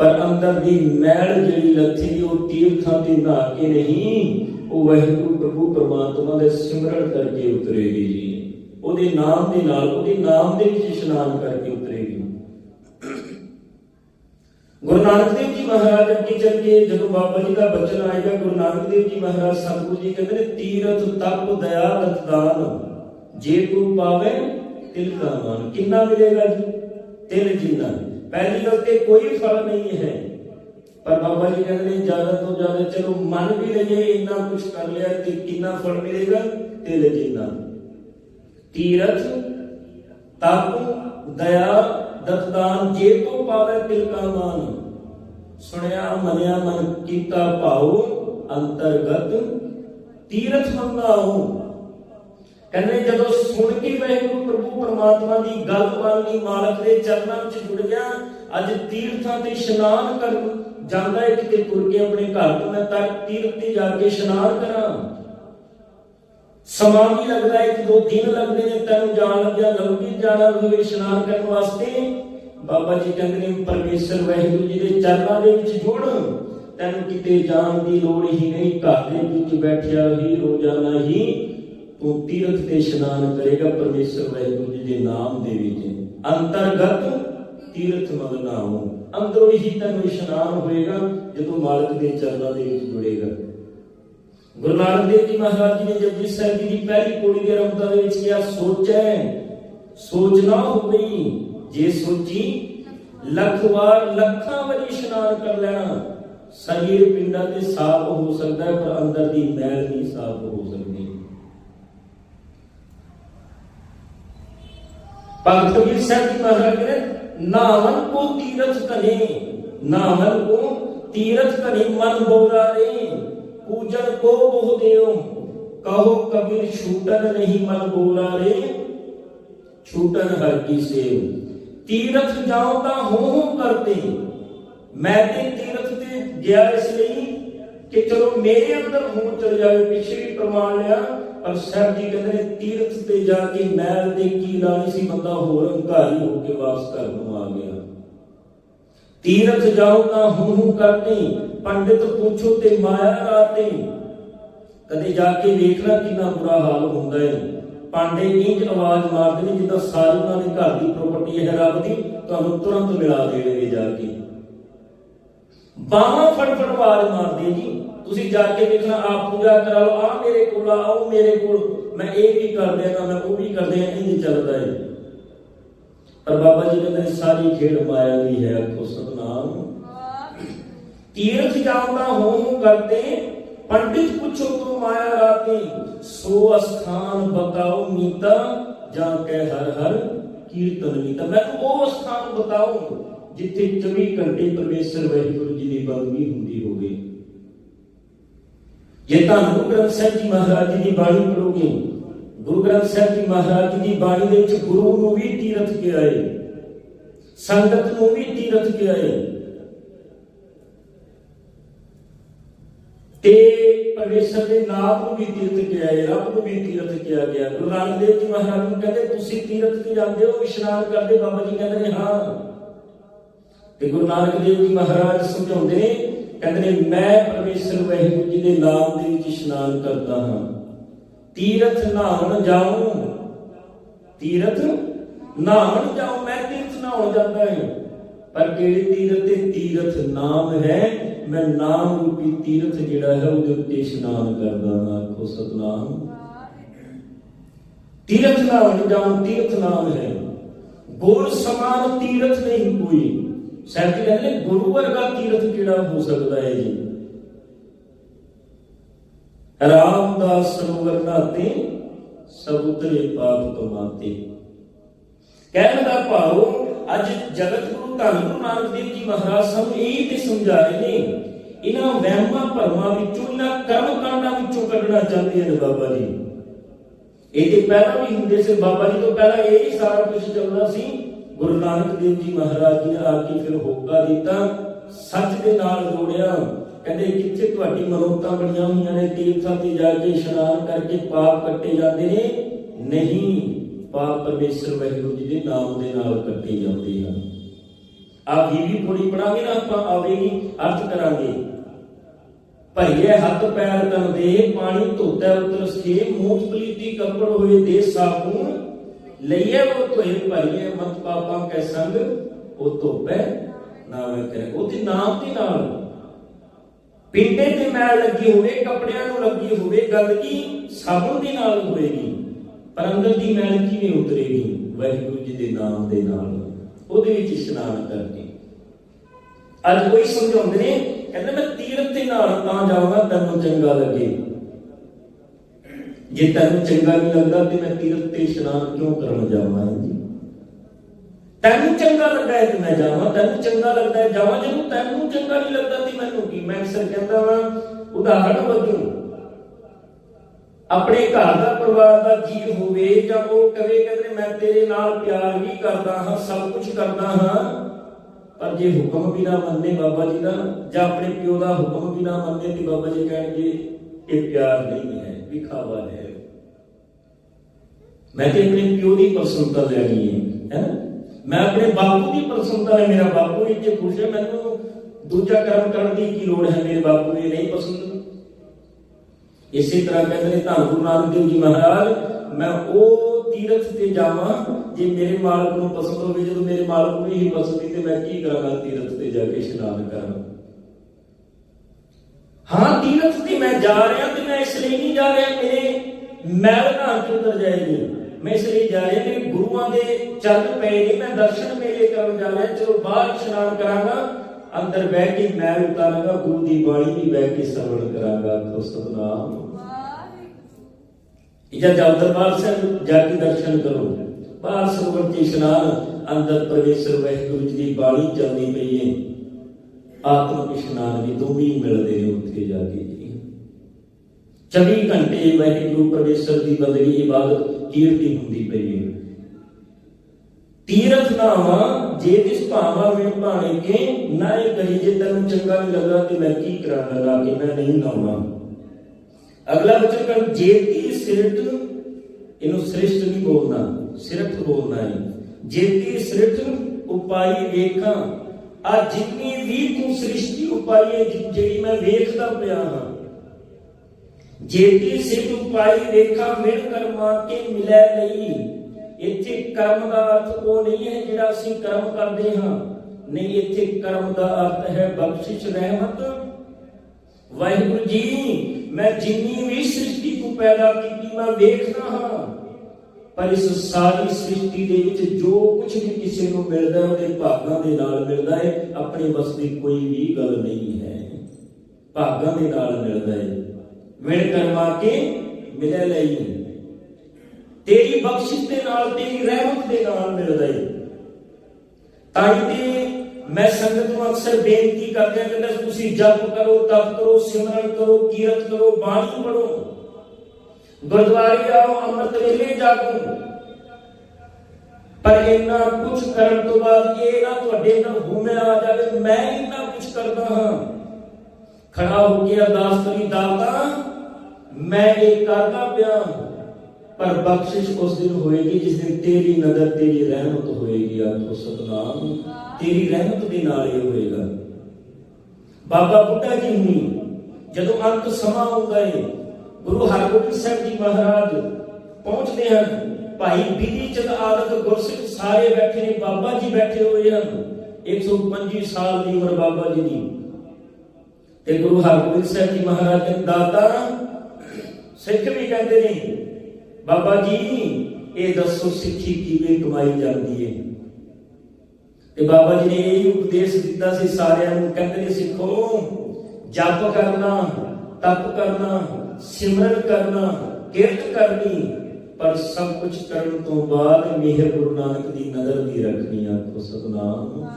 ਪਰ ਅੰਦਰ ਦੀ ਮੈਲ ਜਿਹੜੀ ਲੱਥੀ ਉਹ ਤੀਰਥਾਂ ਤੇ ਨਹਾ ਕੇ ਨਹੀਂ, ਉਹ ਵਾਹਿਗੁਰੂ ਪ੍ਰਭੂ ਪਰਮਾਤਮਾ ਦੇ ਸਿਮਰਨ ਕਰਕੇ ਉਤਰੇਗੀ ਜੀ। ਉਹਦੇ ਨਾਮ ਦੇ ਨਾਲ, ਉਹਦੇ ਨਾਮ ਦੇ ਵਿੱਚ ਇਸ਼ਨਾਨ ਕਰਕੇ ਉਤਰੇਗੀ। ਗੁਰੂ ਨਾਨਕ ਦੇਵ ਜੀ ਮਹਾਰਾਜ ਅੱਗੇ ਚੱਲ ਕੇ ਜਦੋਂ ਬਾਬਾ ਜੀ ਦਾ ਬਚਨ ਆਏਗਾ, ਗੁਰੂ ਨਾਨਕ ਦੇਵ ਜੀ ਮਹਾਰਾਜ ਸਤਿਗੁਰੂ ਜੀ ਕਹਿੰਦੇ ਨੇ, ਤੀਰਥ ਤਪ ਦਇਆ ਦਤਦਾਨ ਜੇ ਤੂੰ ਪਾਵੇ ਤਿਲ ਦਾ ਮਾਨ। ਕਿੰਨਾ ਮਿਲੇਗਾ ਜੀ? ਤਿਲ ਜਿੰਨਾ? ਪਹਿਲੀ ਗੱਲ ਤੇ ਕੋਈ ਫਲ ਨਹੀਂ ਹੈ। ਪਰ ਬਾਬਾ ਜੀ ਕਹਿੰਦੇ ਨੇ, ਜ਼ਿਆਦਾ ਤੋਂ ਜ਼ਿਆਦਾ ਚਲੋ ਮੰਨ ਵੀ ਲਈਏ ਇੰਨਾ ਕੁਝ ਕਰ ਲਿਆ ਤੇ ਕਿੰਨਾ ਫਲ ਮਿਲੇਗਾ? ਤਿਲ ਜਿੰਨਾ ਤੀਰਥ, ਤਪ, ਦਇਆ, ਦਤਦਾਨ, ਜੇ ਤੋ ਪਾਵੇ ਤਿਲ ਕਾ ਮਾਨ। ਸੁਣਿਆ, ਮੰਨਿਆ, ਮਨ ਕੀਤਾ ਭਾਉ, ਅੰਤਰਗਤ, ਤੀਰਥ ਮੰਗਾਉ। ਕਹਿੰਦੇ ਜਦੋਂ ਸੁਣ ਕੇ ਵਾਹਿਗੁਰੂ ਪ੍ਰਭੂ ਪਰਮਾਤਮਾ ਦੀ ਗੱਲ ਮੰਨ ਮਾਲਕ ਦੇ ਚਰਨਾਂ ਵਿੱਚ ਜੁੜ ਗਿਆ, ਅੱਜ ਤੀਰਥਾਂ ਤੇ ਇਸ਼ਨਾਨ ਕਰ ਜਾਂਦਾ ਹੈ ਕਿਤੇ ਤੁਰ ਕੇ ਆਪਣੇ ਘਰ ਤੋਂ ਮੈਂ ਤੱਕ ਤੀਰਥ ਤੇ ਜਾ ਕੇ ਇਸ਼ਨਾਨ ਕਰਾਂ। ਸਮਾਂ ਵੀ ਲੱਗਦਾ ਹੈ, ਇੱਕ ਦੋ ਦਿਨ ਲੱਗਦੇ ਨੇ, ਤੈਨੂੰ ਜਾਣ ਲੱਗਿਆ, ਲੰਬੀ ਜਾਣਾ ਹੋਵੇ ਇਸ਼ਨਾਨ ਕਰਨ ਵਾਸਤੇ। ਬਾਬਾ ਜੀ ਕਹਿੰਦੇ ਨੇ, ਪਰਮੇਸ਼ਰ ਵਾਹਿਗੁਰੂ ਜੀ ਦੇ ਚਰਨਾਂ ਦੇ ਵਿੱਚ ਜੁੜ। ਤੈਨੂੰ ਕਿਤੇ ਜਾਣ ਦੀ ਲੋੜ ਹੀ ਨਹੀਂ, ਘਰ ਦੇ ਵਿੱਚ ਬੈਠਿਆ ਹੀ ਰੋਜ਼ਾਨਾ ਹੀ ਤੂੰ ਤੀਰਥ ਤੇ ਇਸ਼ਨਾਨ ਕਰੇਗਾ ਪਰਮੇਸ਼ਰ ਵਾਹਿਗੁਰੂ ਜੀ ਦੇ ਨਾਮ ਦੇ ਵਿੱਚ। ਅੰਤਰਗਤ ਤੀਰਥ ਮਗਨਾਉ ਅੰਦਰੋਂ ਹੀ ਤੈਨੂੰ ਇਸ਼ਨਾਨ ਹੋਏਗਾ, ਜਦੋਂ ਮਾਲਕ ਦੇ ਚਰਨਾਂ ਦੇ ਵਿੱਚ ਜੁੜੇਗਾ। ਗੁਰੂ ਨਾਨਕ ਦੇਵ ਜੀ ਮਹਾਰਾਜ ਜੀ ਨੇ ਜਪਜੀ ਸਾਹਿਬ ਜੀ ਦੀ ਪਹਿਲੀ ਪੌੜੀ ਦੇ ਆਰੰਭਤਾ ਦੇ ਵਿੱਚ ਕਿਹਾ, ਸੋਚੈ ਸੋਚਣਾ ਹੋਵੇ ਜੇ ਸੋਚੀ ਲੱਖ ਵਾਰ ਲੱਖਾਂ ਵਾਰੀ ਇਸ਼ਨਾਨ ਕਰ ਲੈਣਾ। ਸਰੀਰ ਪਿੰਡਾਂ ਤੇ ਸਾਫ਼ ਹੋ ਸਕਦਾ ਹੈ, ਪਰ ਅੰਦਰ ਦੀ ਮੈਲ ਨਹੀਂ ਸਾਫ਼ ਹੋ ਸਕਦੀ। ਭਗਤ ਕਬੀਰ ਸਾਹਿਬ ਜੀ ਮਹਾਰਾਜ ਕਹਿੰਦੇ ਨਾਵਨ ਕੋ ਤੀਰਥ ਕਨੇ ਨਾਵਨ ਕੋ ਤੀਰਥ ਕਨੇ ਮਨ ਬੋਰਾ ਰੇ ਪੂਜਨ ਕੋ ਬਹੁ ਦੇਉ ਕਹੋ ਕਬੀਰ ਛੂਟਨ ਨਹੀਂ ਮਨ ਬੋਲਾ ਰੇ ਛੂਟਨ ਹਰ ਕੀ ਸੇਵ ਤੀਰਥ ਜਾਉ ਤਾਂ ਹੋ ਹੋ ਕਰਤੇ ਮੈਂ ਤੇ ਤੀਰਥ ਤੇ ਗਿਆ ਇਸ ਲਈ ਕਿ ਚਲੋ ਮੇਰੇ ਅੰਦਰ ਹੋ ਚਲ ਜਾਵੇ ਪਿੱਛੇ ਵੀ ਪ੍ਰਮਾਣ ਜੀ ਕਹਿੰਦੇ ਤੀਰਥ ਤੇ ਜਾ ਕੇ ਮੈਲ ਦੇ ਕੀ ਲਾਣੀ ਸੀ, ਬੰਦਾ ਹੋਰ ਹੰਕਾਰੀ ਹੋ ਕੇ ਵਾਪਸ ਘਰ ਨੂੰ ਆ ਗਿਆ। ਤੀਰਥ ਜਾਓ ਤਾਂ ਹੂੰ ਹੂੰ ਕਰਦੇ, ਪੰਡਿਤ ਪੁੱਛੋ ਤੇ ਮਾਇਆ ਰਾਤੇ। ਕਦੇ ਜਾ ਕੇ ਵੇਖਣਾ ਕਿੰਨਾ ਬੁਰਾ ਹਾਲ ਹੁੰਦਾ ਹੈ ਪਾਂਡੇ ਇੰਜ ਆਵਾਜ਼ ਮਾਰਦੇ ਨੇ ਜਿੱਦਾਂ ਸਾਰੀ ਉਹਨਾਂ ਦੇ ਘਰ ਦੀ ਪ੍ਰਾਪਰਟੀ ਹੈ ਰੱਬ ਦੀ, ਤੁਹਾਨੂੰ ਤੁਰੰਤ ਮਿਲਾ ਦੇਣਗੇ ਜਾ ਕੇ। ਬਾਹਾਂ ਫੜ ਫੜ ਆਵਾਜ਼ ਮਾਰਦੇ ਜੀ। ਤੁਸੀਂ ਜਾ ਕੇ ਵੇਖਣਾ, ਆਪ ਪੂਜਾ ਕਰਾ ਲਓ। ਆ ਮੇਰੇ ਕੋਲ ਆਓ ਮੇਰੇ ਕੋਲ। ਮੈਂ ਇਹ ਵੀ ਕਰ ਦੇਣਾ ਮੈਂ ਉਹ ਵੀ ਕਰ ਦੇਣਾ ਇੰਜ ਚੱਲਦਾ ਹੈ ਪਰ ਬਾਬਾ ਜੀ ਕਹਿੰਦੇ ਸਾਰੀ ਖੇਡ ਮਾਇਆ ਦੀ ਹੈ, ਆਖੋ ਸਤਨਾਮ। ਤੀਰਥ ਜਾਂਦਾ ਹੋਮ ਕਰਦੇ, ਪੰਡਿਤ ਪੁੱਛੋ ਤੋ ਮਾਇਆ ਰਾਤੇ, ਸੋ ਅਸਥਾਨ ਬਤਾਓ ਮੀਤਾ, ਜਾਂ ਕਹਿ ਹਰ ਹਰ ਕੀਰਤਨ ਮੀਤਾ। ਮੈਨੂੰ ਉਹ ਸਥਾਨ ਬਤਾਓ, ਜਿੱਥੇ 24 ਘੰਟੇ ਪਰਮੇਸ਼ਰ ਵਾਹਿਗੁਰੂ ਜੀ ਦੀ ਬੰਦਗੀ ਹੁੰਦੀ ਹੋਵੇ। ਜੇ ਤਾਂ ਗੁਰੂ ਗ੍ਰੰਥ ਸਾਹਿਬ ਜੀ ਮਹਾਰਾਜ ਜੀ ਦੀ ਬਾਣੀ ਪੜੋਗੇ ਗੁਰੂ ਗ੍ਰੰਥ ਸਾਹਿਬ ਜੀ ਮਹਾਰਾਜ ਜੀ ਦੀ ਬਾਣੀ ਦੇ ਵਿੱਚ ਗੁਰੂ ਨੂੰ ਵੀ ਤੀਰਥ ਕਿਹਾ ਹੈ ਸੰਗਤ ਨੂੰ ਵੀ ਤੀਰਥ ਕਿਹਾ ਹੈ ਤੇ ਪਰਮੇਸ਼ਰ ਦੇ ਨਾਮ ਨੂੰ ਵੀ ਤੀਰਥ ਕਿਹਾ ਹੈ ਰੱਬ ਨੂੰ ਵੀ ਤੀਰਥ ਕਿਹਾ ਗਿਆ। ਗੁਰੂ ਨਾਨਕ ਦੇਵ ਜੀ ਮਹਾਰਾਜ ਨੂੰ ਕਹਿੰਦੇ, ਤੁਸੀਂ ਤੀਰਥ ਤੇ ਜਾਂਦੇ ਹੋ, ਇਸ਼ਨਾਨ ਕਰਦੇ ਬਾਬਾ ਜੀ ਕਹਿੰਦੇ ਨੇ, ਹਾਂ। ਤੇ ਗੁਰੂ ਨਾਨਕ ਦੇਵ ਜੀ ਮਹਾਰਾਜ ਸਮਝਾਉਂਦੇ ਨੇ ਕਹਿੰਦੇ ਨੇ, ਮੈਂ ਪਰਮੇਸ਼ਰ ਵਾਹਿਗੁਰੂ ਜੀ ਦੇ ਨਾਮ ਦੇ ਵਿੱਚ ਇਸ਼ਨਾਨ ਕਰਦਾ ਹਾਂ। ਤੀਰਥ ਨਹਾਉਣ ਜਾਉਂ ਤੀਰਥ ਨਹਾਉਣ ਜਾਉਂ ਮੈਂ ਤੀਰਥ ਨਹਾਉਣ ਜਾਂਦਾ ਹਾਂ। ਪਰ ਕਿਹੜੇ ਤੀਰਥ ਤੇ ਤੀਰਥ ਨਾਮ ਹੈ? ਮੈਂ ਨਾਮ ਰੂਪੀ ਤੀਰਥ ਜਿਹੜਾ ਹੈ, ਉਹਦੇ ਉੱਤੇ ਇਸ਼ਨਾਨ ਕਰਦਾ ਹਾਂ, ਆਖੋ ਸਤਨਾਮ। ਤੀਰਥ ਨਾਮ ਜਾਉਂ ਤੀਰਥ ਨਾਮ ਹੈ। ਗੁਰ ਸਮਾਨ ਤੀਰਥ ਨਹੀਂ ਕੋਈ। ਸਹਿਬ ਜੀ ਕਹਿੰਦੇ ਨੇ, ਗੁਰੂ ਵਰਗਾ ਤੀਰਥ ਕਿਹੜਾ ਹੋ ਸਕਦਾ ਹੈ ਜੀ? ਰਾਮਦਾਸ ਸਰੋਵਰ ਨਾਤੇ ਸਭ ਪਾਪ ਕਮਾਤੇ ਕਹਿਣ ਦਾ ਭਾਵ ਅੱਜ ਜਗਤ ਗੁਰੂ ਧੰਨ ਗੁਰੂ ਨਾਨਕ ਦੇਵ ਜੀ ਮਹਾਰਾਜ ਸਾਨੂੰ ਇਹ ਤੇ ਸਮਝਾ ਰਹੇ ਨੇ ਇਹਨਾਂ ਵਹਿਮਾਂ ਭਰਮਾਂ ਵਿੱਚੋਂ ਇਹਨਾਂ ਕਰਮ ਕਾਂਡਾਂ ਵਿੱਚੋਂ ਕੱਢਣਾ ਚਾਹੁੰਦੇ ਨੇ ਬਾਬਾ ਜੀ। ਇਹ ਤੇ ਪਹਿਲਾਂ ਵੀ ਹੁੰਦੇ ਸੀ ਬਾਬਾ ਜੀ ਤੋਂ ਪਹਿਲਾਂ ਇਹ ਸਾਰਾ ਕੁਝ ਚੱਲਦਾ ਸੀ। ਗੁਰੂ ਨਾਨਕ ਦੇਵ ਜੀ ਮਹਾਰਾਜ ਜੀ ਨੇ ਆ ਕੇ ਫਿਰ ਹੋਕਾ ਦਿੱਤਾ, ਸੱਚ ਦੇ ਨਾਲ ਜੋੜਿਆ। ਕਹਿੰਦੇ, ਕਿੱਥੇ ਤੁਹਾਡੀ ਮਨੋਤਾਂ ਬਣੀਆਂ ਹੋਈਆਂ ਨੇ, ਤੀਰਥਾਂ ਤੇ ਜਾ ਕੇ ਇਸ਼ਨਾਨ ਕਰਕੇ ਪਾਪ ਕੱਟੇ ਜਾਂਦੇ ਨੇ? ਨਹੀਂ, ਪਾਪ ਪਰਮੇਸ਼ਰ ਵਾਹਿਗੁਰੂ ਜੀ ਦੇ ਨਾਮ ਦੇ ਨਾਲ ਕੱਟੇ ਜਾਂਦੇ ਹਨ। ਆ ਵੀ ਵੀ ਥੋੜੀ ਪੜਾਂਗੇ ਨਾ, ਆਪਾਂ ਆਵੇਗੀ ਅਰਥ ਕਰਾਂਗੇ। ਭਈਏ, ਹੱਥ ਪੈਰ ਤਨ ਦੇ, ਪਾਣੀ ਧੋਤਾ, ਉਤਰ ਕੇ ਮੂੰਹ ਪਲੀਤੀ ਕੱਪੜ ਹੋਏ ਦੇ ਸਾਬੂਨ ਲਈਏ ਉਹ ਧੋਏ ਭਈਏ ਮਤ ਪਾਪਾਂ ਕੈ ਸੰਗ, ਉਹ ਧੋਪੈ ਨਾਵੇਂ ਕਰੇ ਉਹਦੇ ਨਾਮ ਦੇ ਨਾਲ ਪਿੰਡੇ ਤੇ ਮੈਲ ਲੱਗੀ ਹੋਵੇ, ਕੱਪੜਿਆਂ ਨੂੰ ਲੱਗੀ ਹੋਵੇ ਗੰਦਗੀ ਸਾਬਣ ਦੇ ਨਾਲ ਹੋਵੇਗੀ। ਪਰ ਅੰਦਰ ਦੀ ਮੈਲ ਕਿਵੇਂ ਉਤਰੇਗੀ? ਵਾਹਿਗੁਰੂ ਜੀ ਦੇ ਨਾਮ ਦੇ ਨਾਲ। ਉਹਦੇ ਵਿੱਚ ਇਸ਼ਨਾਨ ਕਰਕੇ। ਅੱਜ ਕੋਈ ਸਮਝਾਉਂਦੇ ਨੇ, ਕਹਿੰਦੇ ਮੈਂ ਤੀਰਥ ਤੇ ਨਾਲ ਤਾਂ ਜਾਵਾਂਗਾ, ਤੈਨੂੰ ਚੰਗਾ ਲੱਗੇ। ਜੇ ਤੈਨੂੰ ਚੰਗਾ ਨਹੀਂ ਲੱਗਦਾ ਤੇ ਮੈਂ ਤੀਰਥ ਤੇ ਇਸ਼ਨਾਨ ਕਿਉਂ ਕਰਨ ਜਾਵਾਂ ਜੀ? ਤੈਨੂੰ ਚੰਗਾ ਲੱਗਦਾ ਹੈ ਤੇ ਮੈਂ ਜਾਵਾਂ, ਤੈਨੂੰ ਚੰਗਾ ਲੱਗਦਾ ਹੈ ਜਾਵਾਂ, ਜਦੋਂ ਤੈਨੂੰ ਚੰਗਾ ਨਹੀਂ ਲੱਗਦਾ ਤੇ ਮੈਨੂੰ ਕੀ? ਮੈਂ ਅਕਸਰ ਕਹਿੰਦਾ ਵਾਂ ਉਦਾਹਰਣ ਵਜੋਂ, ਆਪਣੇ ਘਰ ਦਾ ਪਰਿਵਾਰ ਦਾ ਜੀਵ ਹੋਵੇ ਜਾਂ ਉਹ ਕਵੇ, ਕਹਿੰਦੇ ਮੈਂ ਤੇਰੇ ਨਾਲ ਪਿਆਰ ਵੀ ਕਰਦਾ ਹਾਂ, ਸਭ ਕੁਝ ਕਰਦਾ ਹਾਂ, ਪਰ ਜੇ ਹੁਕਮ ਵੀ ਨਾ ਮੰਨੇ ਬਾਬਾ ਜੀ ਦਾ, ਜਾਂ ਆਪਣੇ ਪਿਓ ਦਾ ਹੁਕਮ ਵੀ ਨਾ ਮੰਨੇ ਤੇ ਬਾਬਾ ਜੀ ਕਹਿਣਗੇ, ਇਹ ਪਿਆਰ ਨਹੀਂ ਹੈ। ਵਿਖਾਵਾ ਹੈ ਮੈਂ ਤੇ ਆਪਣੇ ਪਿਓ ਦੀ ਪ੍ਰਸੰਨਤਾ ਲੈਣੀ ਹੈ ਹੈ ਨਾ ਮੈਂ ਆਪਣੇ ਬਾਪੂ ਦੀ ਪ੍ਰਸੰਨਤਾ ਲੈ ਮੇਰਾ ਬਾਪੂ ਇੱਥੇ ਖੁਸ਼ ਹੈ ਮੈਨੂੰ ਦੂਜਾ ਕਰਮ ਕਰਨ ਦੀ ਕੀ ਲੋੜ ਹੈ ਮੇਰੇ ਬਾਪੂ ਨੂੰ ਇਹ ਨਹੀਂ ਪਸੰਦ ਇਸੇ ਤਰ੍ਹਾਂ ਕਹਿੰਦੇ ਨੇ ਧੰਨ ਗੁਰੂ ਨਾਨਕ ਦੇਵ ਜੀ ਮਹਾਰਾਜ, ਮੈਂ ਉਹ ਤੀਰਥ ਤੇ ਜਾਵਾਂ ਜੇ ਮੇਰੇ ਮਾਲਕ ਨੂੰ ਪਸੰਦ ਹੋਵੇ। ਜਦੋਂ ਮੇਰੇ ਮਾਲਕ ਨੂੰ ਹੀ ਪਸੰਦ ਨਹੀਂ ਤੇ ਮੈਂ ਕੀ ਕਰਾਂਗਾ ਤੀਰਥ ਤੇ ਜਾ ਕੇ ਇਸ਼ਨਾਨ ਕਰਾਂ ਹਾਂ ਤੀਰਥ ਤੇ ਮੈਂ ਜਾ ਰਿਹਾ ਤੇ ਮੈਂ ਇਸ ਲਈ ਨਹੀਂ ਜਾ ਰਿਹਾ ਮੇਰੇ ਮੈਲ ਨਾ ਉਤਰ ਜਾਏਗੀ ਮੈਂ ਇਸ ਲਈ ਜਾ ਰਿਹਾ ਮੇਰੇ ਗੁਰੂਆਂ ਦੇ ਚਰਨ ਪਏ ਨੇ ਮੈਂ ਦਰਸ਼ਨ ਮੇਲੇ ਕਰਨ ਜਾ ਰਿਹਾ ਚਲੋ ਬਾਹਰ ਇਸ਼ਨਾਨ ਕਰਾਂਗਾ ਅੰਦਰ ਬਹਿ ਕੇ ਮੈਲ ਉਤਾਰਾਂਗਾ ਗੁਰੂ ਦੀ ਬਾਣੀ ਵੀ ਬਹਿ ਕੇ ਸਰਵਣ ਕਰਾਂਗਾ ਆਖੋ ਸਤਨਾਮ। ਇਜਾ ਜਾਓ ਦਰਬਾਰ ਸਾਹਿਬ ਜਾ ਕੇ ਦਰਸ਼ਨ ਕਰੋ। ਬਾਹਰ ਸਰਵਣ ਚ ਇਸ਼ਨਾਨ ਅੰਦਰ ਪਰਮੇਸ਼ਰ ਵਾਹਿਗੁਰੂ ਜੀ ਦੀ ਬਾਣੀ ਚੱਲਦੀ ਪਈ ਹੈ। ਆਤਮਿਕ ਇਸ਼ਨਾਨ ਵੀ ਦੋਵੇਂ ਹੀ ਮਿਲਦੇ ਨੇ ਉੱਥੇ ਜਾ ਕੇ ਜੀ। 24 ਘੰਟੇ ਵਾਹਿਗੁਰੂ ਪਰਮੇਸ਼ਰ ਦੀ ਬੰਦਗੀ ਇਬਾਦਤ ਕੀਰਤੀ ਹੁੰਦੀ ਪਈ ਹੈ। ਤੀਰਥ ਨਾਵਾ ਜੇ ਤਿਸ ਭਾਵਾ ਵਿਣ ਭਾਣੇ ਕੇ, ਨਾ ਇਹ ਕਹੀ ਜੇ ਤੈਨੂੰ ਚੰਗਾ ਨਹੀਂ ਲੱਗਾ ਤੇ ਮੈਂ ਕੀ ਕਰਾਂ ਲਗਾ ਕੇ ਮੈਂ ਨਹੀਂ ਨਾਵਾਂ ਅਗਲਾ ਬਚਨ ਕਰ ਜੇਤੀ ਸਿਰਟ ਇਹਨੂੰ ਸ੍ਰਿਸ਼ਟ ਨਹੀਂ ਬੋਲਣਾ ਸਿਰਟ ਬੋਲਣਾ ਹੈ। ਜੇਤੀ ਸਿਰਟ ਉਪਾਈ ਵੇਖਾਂ ਆ ਜਿੰਨੀ ਵੀ ਤੂੰ ਸ੍ਰਿਸ਼ਟੀ ਉਪਾਈ ਹੈ ਜਿਹੜੀ ਮੈਂ ਵੇਖਦਾ ਪਿਆ ਹਾਂ ਜੇਤੀ ਸਿਰਟ ਉਪਾਈ ਵੇਖਾਂ ਮਿਲ ਕਰਮਾ ਕੇ ਮਿਲੈ ਨਹੀਂ? ਇੱਥੇ ਕਰਮ ਦਾ ਅਰਥ ਉਹ ਨਹੀਂ ਹੈ ਜਿਹੜਾ ਅਸੀਂ ਕਰਮ ਕਰਦੇ ਹਾਂ। ਨਹੀਂ, ਇੱਥੇ ਕਰਮ ਦਾ ਅਰਥ ਹੈ ਬਖਸ਼ਿਸ਼, ਰਹਿਮਤ। ਵਾਹਿਗੁਰੂ ਜੀ, ਮੈਂ ਜਿੰਨੀ ਵੀ ਸ੍ਰਿਸ਼ਟੀ ਨੂੰ ਪੈਦਾ ਕੀਤੀ, ਮੈਂ ਵੇਖਦਾ ਹਾਂ। ਪਰ ਇਸ ਸਾਰੀ ਸ੍ਰਿਸ਼ਟੀ ਦੇ ਵਿੱਚ ਜੋ ਕੁਝ ਵੀ ਕਿਸੇ ਨੂੰ ਮਿਲਦਾ ਉਹਦੇ ਭਾਗਾਂ ਦੇ ਨਾਲ ਮਿਲਦਾ ਹੈ। ਆਪਣੇ ਵਸ ਦੀ ਕੋਈ ਵੀ ਗੱਲ ਨਹੀਂ ਹੈ। ਭਾਗਾਂ ਦੇ ਨਾਲ ਮਿਲਦਾ ਹੈ। ਵਿਣ ਕਰਮਾ ਕੇ ਮਿਲੇ ਲਈ। ਤੇਰੀ ਬਖਸ਼ਿਸ਼ ਦੇ ਨਾਲ, ਤੇਰੀ ਰਹਿਮਤ ਦੇ ਨਾਲ ਮਿਲਦਾ ਹੈ। ਤਾਂ ਤੇ ਮੈਂ ਸੰਗਤ ਨੂੰ ਅਕਸਰ ਬੇਨਤੀ ਕਰਦਾ ਕਿ ਤੁਸੀਂ ਜਪ ਕਰੋ, ਤਪ ਕਰੋ, ਸਿਮਰਨ ਕਰੋ, ਕੀਰਤ ਕਰੋ, ਬਾਣੀ ਪੜੋ ਗੁਰਦੁਆਰੇ ਆਓ, ਅੰਮ੍ਰਿਤ ਵੇਲੇ ਜਾਗੋ। ਪਰ ਇੰਨਾ ਕੁਝ ਕਰਨ ਤੋਂ ਬਾਅਦ ਇਹ ਨਾ ਤੁਹਾਡੇ ਅੰਦਰ ਹੁਮੇ ਆ ਜਾਵੇ, ਮੈਂ ਇੰਨਾ ਕੁਝ ਕਰਦਾ ਹਾਂ। ਖੜਾ ਹੋ ਕੇ ਅਰਦਾਸ ਕਰੀ, ਦਾਤਾ, ਮੈਂ ਇਹ ਕਰਦਾ ਪਿਆ ਪਰ ਬਖਸ਼ਿਸ਼ ਉਸ ਦਿਨ ਹੋਏਗੀ, ਜਿਸ ਦਿਨ ਤੇਰੀ ਨਜ਼ਰ, ਤੇਰੀ ਰਹਿਮਤ ਹੋਏਗੀ, ਆਖੋ ਸਤਨਾਮ। ਤੇਰੀ ਰਹਿਮਤ ਦੇ ਨਾਲ ਇਹ ਹੋਏਗਾ। ਬਾਬਾ ਬੁੱਢਾ ਜੀ ਹੁਣੀ, ਜਦੋਂ ਅੰਤ ਸਮਾਂ ਆਉਂਦਾ ਏ ਗੁਰੂ ਹਰਗੋਬਿੰਦ ਸਾਹਿਬ ਜੀ ਮਹਾਰਾਜ ਪਹੁੰਚਦੇ ਹਨ। ਭਾਈ ਬੀਦੀ ਚੰਦ ਆਦਿਕ ਗੁਰਸਿੱਖ ਸਾਰੇ ਬੈਠੇ ਨੇ, ਬਾਬਾ ਜੀ ਬੈਠੇ ਹੋਏ ਹਨ। 125 ਸਾਲ ਦੀ ਉਮਰ ਬਾਬਾ ਜੀ ਦੀ। ਤੇ ਗੁਰੂ ਹਰਗੋਬਿੰਦ ਸਾਹਿਬ ਜੀ ਮਹਾਰਾਜ ਦੇ ਦਾਤਾ ਸਿੱਖ ਵੀ ਕਹਿੰਦੇ ਨੇ, ਬਾਬਾ ਜੀ, ਇਹ ਦੱਸੋ ਸਿੱਖੀ ਕਿਵੇਂ ਕਮਾਈ ਜਾਂਦੀ ਹੈ ਤੇ ਬਾਬਾ ਜੀ ਨੇ ਇਹ ਉਪਦੇਸ਼ ਦਿੱਤਾ ਸੀ, ਸਾਰਿਆਂ ਨੂੰ ਕਹਿੰਦੇ ਨੇ, ਸਿੱਖੋ, ਜਪ ਕਰਨਾ, ਤਪ ਕਰਨਾ ਸਿਮਰਨ ਕਰਨਾ, ਕਿਰਤ ਕਰਨੀ, ਪਰ ਸਭ ਕੁਝ ਕਰਨ ਤੋਂ ਬਾਅਦ ਮਿਹਰ ਗੁਰੂ ਨਾਨਕ ਦੀ ਨਜ਼ਰ ਵੀ ਰੱਖਣੀ ਆ ਸਤਨਾਮ।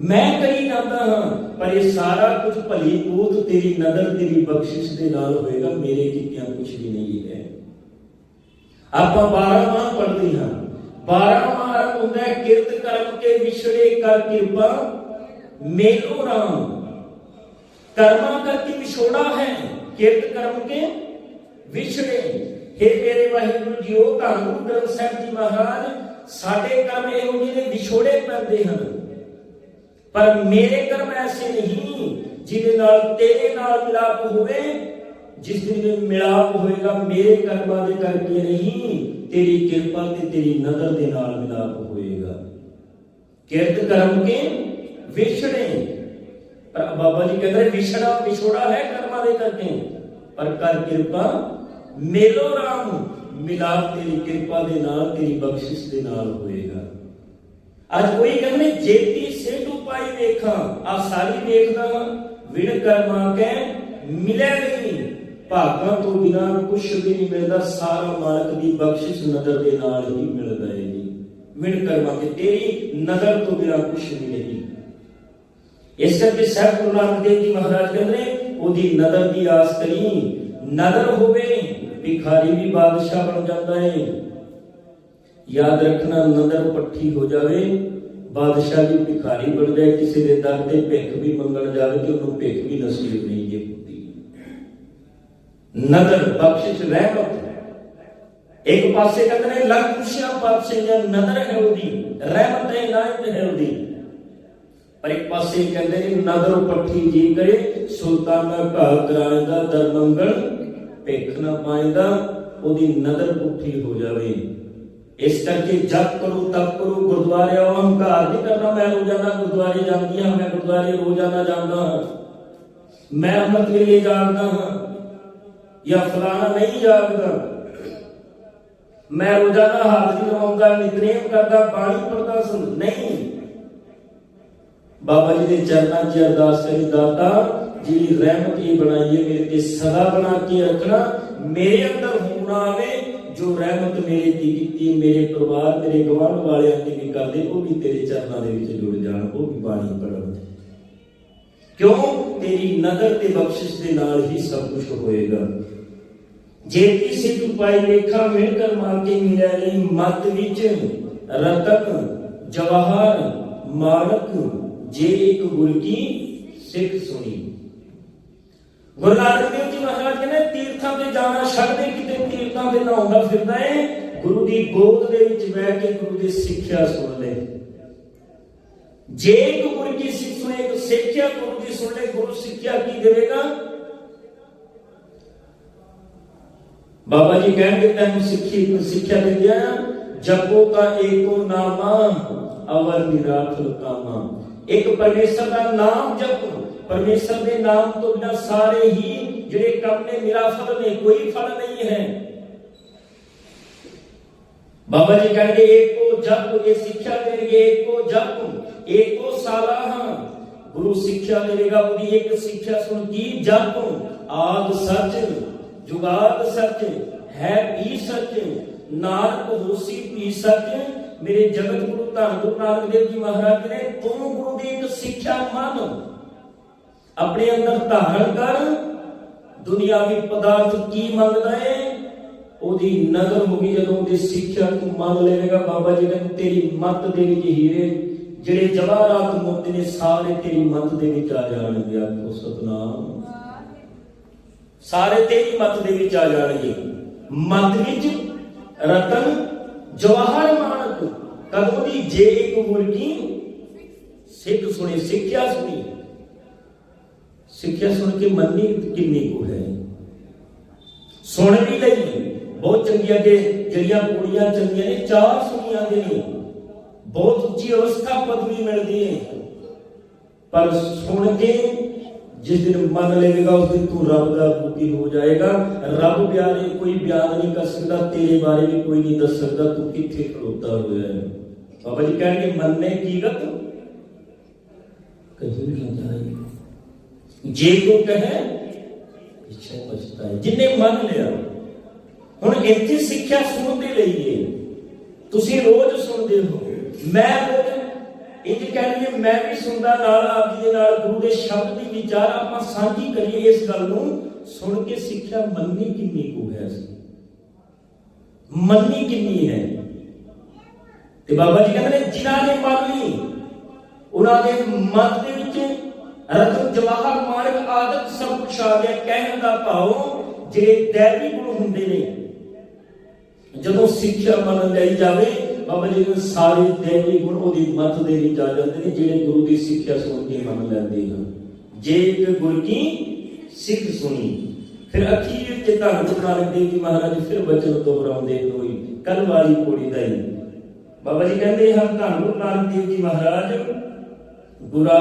ਮੈਂ ਕਰੀ ਜਾਂਦਾ ਹਾਂ, ਪਰ ਇਹ ਸਾਰਾ ਕੁਝ ਭਲੀ ਬੂਤ ਤੇਰੀ ਨਜ਼ਰ ਤੇਰੀ ਬਖਸ਼ਿਸ਼ ਦੇ ਨਾਲ ਹੋਏਗਾ, ਮੇਰੇ ਕੀਤਿਆਂ ਕੁਝ ਵੀ ਨਹੀਂ ਹੈ। ਆਪਾਂ 12 ਵਾਰ ਪੜ੍ਹਦੇ ਹਾਂ। 12 ਵਾਰ ਹੁੰਦਾ ਕਿਰਤ ਕਰਮ ਕੇ ਵਿਛੜੇ ਕਰ ਕਿਰਪਾ, ਮੇਲੋ ਰਾਮ। ਕਰਮਾਂ का की ਵਿਛੋੜਾ ਹੈ। ਕਿਰਤ ਕਰਮ ਕੇ ਵਿਛੜੇ हे ਮੇਰੇ ਵਾਹਿਗੁਰੂ ਜੀਓ ਧੰਨ ਗੁਰੂ ਗ੍ਰੰਥ ਸਾਹਿਬ ਜੀ ਮਹਾਰਾਜ ਸਾਡੇ ਕਰਮ ਇਹੋ ਜਿਹੇ ਨੇ ਵਿਛੋੜੇ ਪੈਂਦੇ ਹਨ ਪਰ ਮੇਰੇ ਕਰਮ ਐਸੇ ਨਹੀਂ ਜਿਹਦੇ ਨਾਲ ਤੇਰੇ ਨਾਲ ਮਿਲਾਪ ਹੋਵੇ ਜਿਸ ਦਿਨ ਮਿਲਾਪ ਹੋਏਗਾ ਮੇਰੇ ਕਰਮਾਂ ਦੇ ਕਰਕੇ ਨਹੀਂ ਤੇਰੀ ਕਿਰਪਾ ਤੇ ਤੇਰੀ ਨਜ਼ਰ ਦੇ ਨਾਲ ਮਿਲਾਪ ਹੋਏਗਾ ਕਿਰਤ ਕਰਮ ਕੇ ਵਿਛੜੇ ਪਰ ਬਾਬਾ ਜੀ ਕਹਿੰਦੇ ਵਿਛੜਾ ਵਿਛੋੜਾ ਹੈ ਕਰਮਾਂ ਦੇ ਕਰਕੇ ਪਰ ਕਰ ਕਿਰਪਾ ਮੇਲੋ ਰਾਮ ਮਿਲਾਪ ਤੇਰੀ ਕਿਰਪਾ ਦੇ ਨਾਲ ਤੇਰੀ ਬਖਸ਼ਿਸ਼ ਦੇ ਨਾਲ ਹੋਏਗਾ ਅੱਜ ਕੋਈ ਕਹਿੰਦੇ ਜੇਤੀ ਸੇਟੂ ਪਾਈ ਵੇਖਾਂ ਆ ਸਾਰੀ ਵੇਖਦਾ ਹਾਂ ਵਿਣ ਕਰਮਾ ਕੇ ਮਿਲੇ ਨਹੀਂ ਭਾਗਾਂ ਤੋਂ ਬਿਨਾ ਕੁਝ ਵੀ ਨਹੀਂ ਮਿਲਦਾ ਸਾਰਾ ਮਾਲਕ ਦੀ ਬਖਸ਼ਿਸ਼ ਨਜ਼ਰ ਦੇ ਨਾਲ ਹੀ ਮਿਲਦਾ ਹੈ ਜੀ ਵਿਣ ਕਰਮਾ ਕੇ ਤੇਰੀ ਨਜ਼ਰ ਤੋਂ ਬਿਨਾ ਕੁਝ ਵੀ ਨਹੀਂ ਇਸ ਕਰਕੇ ਸਾਹਿਬ ਗੁਰੂ ਨਾਨਕ ਦੇਵ ਜੀ ਮਹਾਰਾਜ ਕਹਿੰਦੇ ਨੇ ਉਹਦੀ ਨਜ਼ਰ ਦੀ ਆਸ ਕਰੀ। ਨਜ਼ਰ ਹੋਵੇ, ਭਿਖਾਰੀ ਵੀ ਬਾਦਸ਼ਾਹ ਬਣ ਜਾਂਦਾ ਹੈ ਯਾਦ ਰੱਖਣਾ ਨਜ਼ਰ ਪੱਠੀ ਹੋ ਜਾਵੇ, ਬਾਦਸ਼ਾਹ ਵੀ ਭਿਖਾਰੀ ਬਣ ਜਾਏ, ਕਿਸੇ ਦੇ ਦਰ ਤੇ ਭਿੱਖ ਵੀ ਮੰਗਣ ਜਾਵੇ ਤੇ ਉਹਨੂੰ ਭਿੱਖ ਵੀ ਨਸੀਬ ਨਹੀਂ ਜੇ ਹੁੰਦੀ। ਨਜ਼ਰ ਬਖਸ਼ਿਸ਼ ਰਹਿਮਤ ਇੱਕ ਪਾਸੇ ਕਹਿੰਦੇ ਨੇ ਲੱਖ ਖੁਸ਼ੀਆਂ ਪਾਤਸ਼ਾਹੀਆਂ ਨਜ਼ਰ ਹੈ ਉਹਦੀ, ਰਹਿਮਤ ਹੈ ਨਾਇਤ ਹੈ ਉਹਦੀ। ਪਰ ਇੱਕ ਪਾਸੇ ਕਹਿੰਦੇ ਨੇ ਨਜ਼ਰ ਪੱਠੀ ਜੀ ਕਰੇ, ਸੁਲਤਾਨਾ ਘਾ ਕਰਾਇਦਾ ਦਰ ਮੰਗਲ, ਭਿੱਖ ਨਾ ਪਾਇਦਾ ਉਹਦੀ ਨਜ਼ਰ ਪੁੱਠੀ ਹੋ ਜਾਵੇ। ਇਸ ਕਰਕੇ ਜਪ ਕਰੋ, ਤਪ ਕਰੋ, ਗੁਰਦੁਆਰੇ ਆਓ ਨਹੀਂ ਕਰਨਾ, ਮੈਂ ਰੋਜ਼ਾਨਾ ਗੁਰਦੁਆਰੇ ਜਾਂਦੀ ਹਾਂ, ਮੈਂ ਗੁਰਦੁਆਰੇ ਰੋਜ਼ਾਨਾ ਜਾਂਦਾ ਹਾਂ। ਮੈਂ ਅੰਮ੍ਰਿਤ ਵੇਲੇ ਜਾਗਦਾ ਹਾਂ, ਜਾਂ ਫਲਾਣਾ ਨਹੀਂ ਜਾਗਦਾ। ਮੈਂ ਰੋਜ਼ਾਨਾ ਹਾਜ਼ਰੀ ਲਵਾਉਂਦਾ, ਨਿਤਨੇਮ ਕਰਦਾ, ਬਾਣੀ ਪੜਦਾ ਸੁਣ ਨਹੀਂ। ਬਾਬਾ ਜੀ ਦੇ ਚਰਨਾਂ 'ਚ ਅਰਦਾਸ ਕਰੀ, ਦਾਤਾ, ਜਿਹੜੀ ਰਹਿਮਤ ਇਹ ਮੇਰੇ ਤੇ ਸਦਾ ਬਣਾ ਕੇ ਰੱਖਣਾ। ਮੇਰੇ ਅੰਦਰ ਹੋਣਾ ਆਵੇ, ਜੋ ਰਹਿਮਤ ਮੇਰੇ ਤੇ ਕੀਤੀ ਮੇਰੇ ਪਰਿਵਾਰ ਮੇਰੇ ਗਵਾਂਢ ਵਾਲਿਆਂ ਤੇ ਵੀ ਕਰਦੇ ਉਹ ਵੀ ਤੇਰੇ ਚਰਨਾਂ ਦੇ ਵਿੱਚ ਜੁੜ ਜਾਣ, ਉਹ ਵੀ ਬਾਣੀ ਪੜਨ ਕਿਉਂ? ਤੇਰੀ ਨਜ਼ਰ ਤੇ ਬਖਸ਼ਿਸ਼ ਦੇ ਨਾਲ ਹੀ ਸਭ ਕੁਝ ਹੋਏਗਾ। ਜੇ ਕਿਸੇ ਤੂੰ ਪਾਈ ਵੇਖਾ ਮਿਲ ਕਰ ਮੰਗ ਕੇ ਮਿਲਿਆ ਨਹੀਂ ਮਤ ਵਿੱਚ ਰਤਨ, ਜਵਾਹਰ, ਮਾਲਕ ਜੇ ਇੱਕ ਗੁਰ ਕੀ ਸਿੱਖ ਸੁਣੀ। ਗੁਰੂ ਨਾਨਕ ਦੇਵ ਜੀ ਮਹਾਰਾਜ ਕਹਿੰਦੇ, ਤੀਰਥਾਂ ਤੇ ਜਾਣਾ ਛੱਡਦੇ ਕਿਤੇ, ਤੀਰਥਾਂ ਤੇ ਨਹਾਉਂਦਾ ਫਿਰਦਾ ਏ, ਗੁਰੂ ਦੀ ਗੋਦ ਦੇ ਵਿੱਚ ਬਹਿ ਕੇ ਗੁਰੂ ਦੀ ਸਿੱਖਿਆ ਸੁਣ ਲੈ। ਜੇ ਇੱਕ ਗੁਰੂ ਕੀ ਸਿੱਖ ਸੁਣੇ, ਇੱਕ ਸਿੱਖਿਆ ਗੁਰੂ ਦੀ ਸੁਣ ਲੈ, ਗੁਰੂ ਸਿੱਖਿਆ ਕੀ ਦੇਵੇਗਾ ਬਾਬਾ ਜੀ ਕਹਿੰਦੇ ਤੈਨੂੰ ਸਿੱਖੀ, ਸਿੱਖਿਆ ਦੇ ਦਿਆ ਜਪੋ ਕਾ ਏਕੋ ਨਾਮਾ, ਅਵਰ ਨਿਰਾਖਲ ਕਾਮਾ। ਇੱਕ ਪਰਮੇਸ਼ਰ ਦਾ ਨਾਮ ਜਪੋ ਪਰਮੇਸ਼ਰ ਦੇ ਨਾਮ ਤੋਂ ਬਿਨਾ ਸਾਰੇ ਹੀ ਜਿਹੜੇ ਕੰਮ ਨੇ ਨਿਰਾਫਲ ਨੇ, ਕੋਈ ਫਲ ਨਹੀਂ ਹੈ। ਬਾਬਾ ਜੀ ਕਹਿੰਦੇ ਏਕੋ ਜਪ, ਇਹ ਸਿੱਖਿਆ ਦੇਣਗੇ, ਏਕੋ ਜਪ। ਏਕੋ ਸਾਲਾਹ। ਗੁਰੂ ਸਿੱਖਿਆ ਦੇਵੇਗਾ ਉਹਦੀ ਇੱਕ ਸਿੱਖਿਆ। ਸੁਣ ਕੀ ਜਪ? ਆਦ ਸੱਚ, ਜੁਗਾਦ ਸੱਚ, ਹੈ ਵੀ ਸੱਚ, ਨਾਨਕ ਹੋਸੀ ਵੀ ਸੱਚ। ਮੇਰੇ ਜਗਤ ਗੁਰੂ ਧੰਨ ਗੁਰੂ ਨਾਨਕ ਦੇਵ ਜੀ ਮਹਾਰਾਜ ਨੇ ਤੂੰ ਗੁਰੂ ਦੀ ਇੱਕ ਸਿੱਖਿਆ ਮੰਨ। ਆਪਣੇ ਅੰਦਰ ਧਾਰਨ ਕਰ। ਦੁਨਿਆਵੀ ਪਦਾਰਥ ਕੀ ਮੰਗਦਾ ਹੈ ਉਹਦੀ ਨਜ਼ਰ ਹੋ ਜਦੋਂ ਉਹਦੀ ਸਿੱਖਿਆ ਤੂੰ ਮੰਨ ਲਵੇਗਾ। ਬਾਬਾ ਜੀ ਨੇ ਤੇਰੀ ਮੱਤ ਦੇ ਵਿੱਚ ਹੀਰੇ ਜਿਹੜੇ ਜਵਾਹਰਾਤ ਮੁਕਤ ਨੇ, ਸਾਰੇ ਤੇਰੀ ਮੱਤ ਦੇ ਵਿੱਚ ਆ ਜਾਣਗੇ। ਆਖੋ, ਸਤਨਾਮ। ਸਾਰੇ ਤੇਰੀ ਮੱਤ ਦੇ ਵਿੱਚ ਆ ਜਾਣਗੇ। ਮੱਤ ਵਿੱਚ ਰਤਨ, ਜਵਾਹਰ ਮਾਨਕ ਕਦੋਂ ਦੀ ਜੇ ਇੱਕ ਮੁਰਗੀ ਸਿੱਖ ਸੁਣੀ, ਸਿੱਖਿਆ ਸੁਣੀ? ਸਿੱਖਿਆ ਸੁਣ ਕੇ ਮੰਨੀ ਕਿੰਨੀ ਕੁ ਹੈ? ਸੁਣ ਵੀ ਲਈ। ਬਹੁਤ ਚੰਗੀਆਂ ਕਿ ਜਿਹੜੀਆਂ ਕੁੜੀਆਂ ਚੰਗੀਆਂ ਨੇ, ਚਾਰ ਸੁਣੀਆਂ ਦੇ ਨੇ। ਬਹੁਤ ਉੱਚੀ ਅਵਸਥਾ ਪਦਵੀ ਮਿਲਦੀ ਹੈ। ਪਰ ਸੁਣ ਕੇ ਜਿਸ ਦਿਨ ਮੰਨ ਲਏਗਾ ਉਸ ਦਿਨ ਤੂੰ ਰੱਬ ਦਾ ਬੁੱਧੀ ਹੋ ਜਾਏਗਾ। ਰੱਬ ਪਿਆਰੇ, ਕੋਈ ਬਿਆਨ ਨਹੀਂ ਕਰ ਸਕਦਾ, ਤੇਰੇ ਬਾਰੇ ਵੀ ਕੋਈ ਨਹੀਂ ਦੱਸ ਸਕਦਾ, ਤੂੰ ਕਿੱਥੇ ਖਲੋਤਾ ਹੋਇਆ ਹੈ? ਬਾਬਾ ਜੀ ਕਹਿਣਗੇ ਮੰਨੇ ਕੀ ਗਤ ਕਹੀ ਨਾ ਜਾਏ ਜੇ ਕੋ ਕਹੇ ਪਿੱਛੇ ਪਛਤਾਏ ਜਿਨੇ ਮੰਨ ਲਿਆ ਹੁਣ ਇੱਥੇ ਸਿੱਖਿਆ ਸੁਣ ਦੇ ਲਈਏ ਤੁਸੀਂ ਰੋਜ਼ ਸੁਣਦੇ ਹੋ ਮੈਂ ਰੋਜ਼ ਇੰਜ ਕਹਿੰਦੇ ਮੈਂ ਵੀ ਸੁਣਦਾ ਨਾਲ ਆਪ ਜੀ ਦੇ ਨਾਲ ਗੁਰੂ ਦੇ ਸ਼ਬਦ ਦੀ ਵਿਚਾਰ ਆਪਾਂ ਸਾਂਝੀ ਕਰੀਏ ਇਸ ਗੱਲ ਨੂੰ ਸੁਣ ਕੇ ਸਿੱਖਿਆ ਮੰਨੀ ਕਿੰਨੀ ਕੁ ਹੈ ਅਸੀਂ ਮੰਨੀ ਕਿੰਨੀ ਹੈ ਤੇ ਬਾਬਾ ਜੀ ਕਹਿੰਦੇ ਨੇ, ਜਿਨ੍ਹਾਂ ਨੇ ਮੰਨ ਉਹਨਾਂ ਦੇ ਮਨ ਦੇ ਵਿੱਚ ਰਤਨ, ਜਵਾਹਰ ਮਾਰਗ ਆਦਤ ਸਭ ਕੁਛ ਆ ਗਿਆ। ਕਹਿਣ ਦਾ ਭਾਵ, ਜਿਹੜੇ ਦੇਵੀ ਗੁਣ ਹੁੰਦੇ ਨੇ, ਜਦੋਂ ਸਿੱਖਿਆ ਮੰਨ ਲਈ ਜਾਵੇ, ਬਾਬਾ ਜੀ ਦੇ ਸਾਰੇ ਦੇਵੀ ਗੁਣ ਉਹਦੀ ਮੱਤ ਦੇ ਵਿੱਚ ਆ ਜਾਂਦੇ ਨੇ, ਜਿਹੜੇ ਗੁਰੂ ਦੀ ਸਿੱਖਿਆ ਸੁਣ ਕੇ ਮੰਨ ਲੈਂਦੇ ਹਨ। ਜੇ ਇੱਕ ਗੁਰ ਕੀ? ਸਿੱਖ ਸੁਣੀ। ਫਿਰ ਅਖੀਰ ਤੇ ਧੰਨ ਗੁਰੂ ਨਾਨਕ ਦੇਵ ਜੀ ਮਹਾਰਾਜ, ਫਿਰ ਬਚਨ ਦੁਹਰਾਉਂਦੇ ਹੋਈ ਕੱਲ ਵਾਲੀ ਕੋੜੀ ਦਾ ਹੀ। ਬਾਬਾ ਜੀ ਕਹਿੰਦੇ ਹਨ, ਧੰਨ ਗੁਰੂ ਨਾਨਕ ਦੇਵ ਜੀ ਮਹਾਰਾਜ ਗੁਰਾ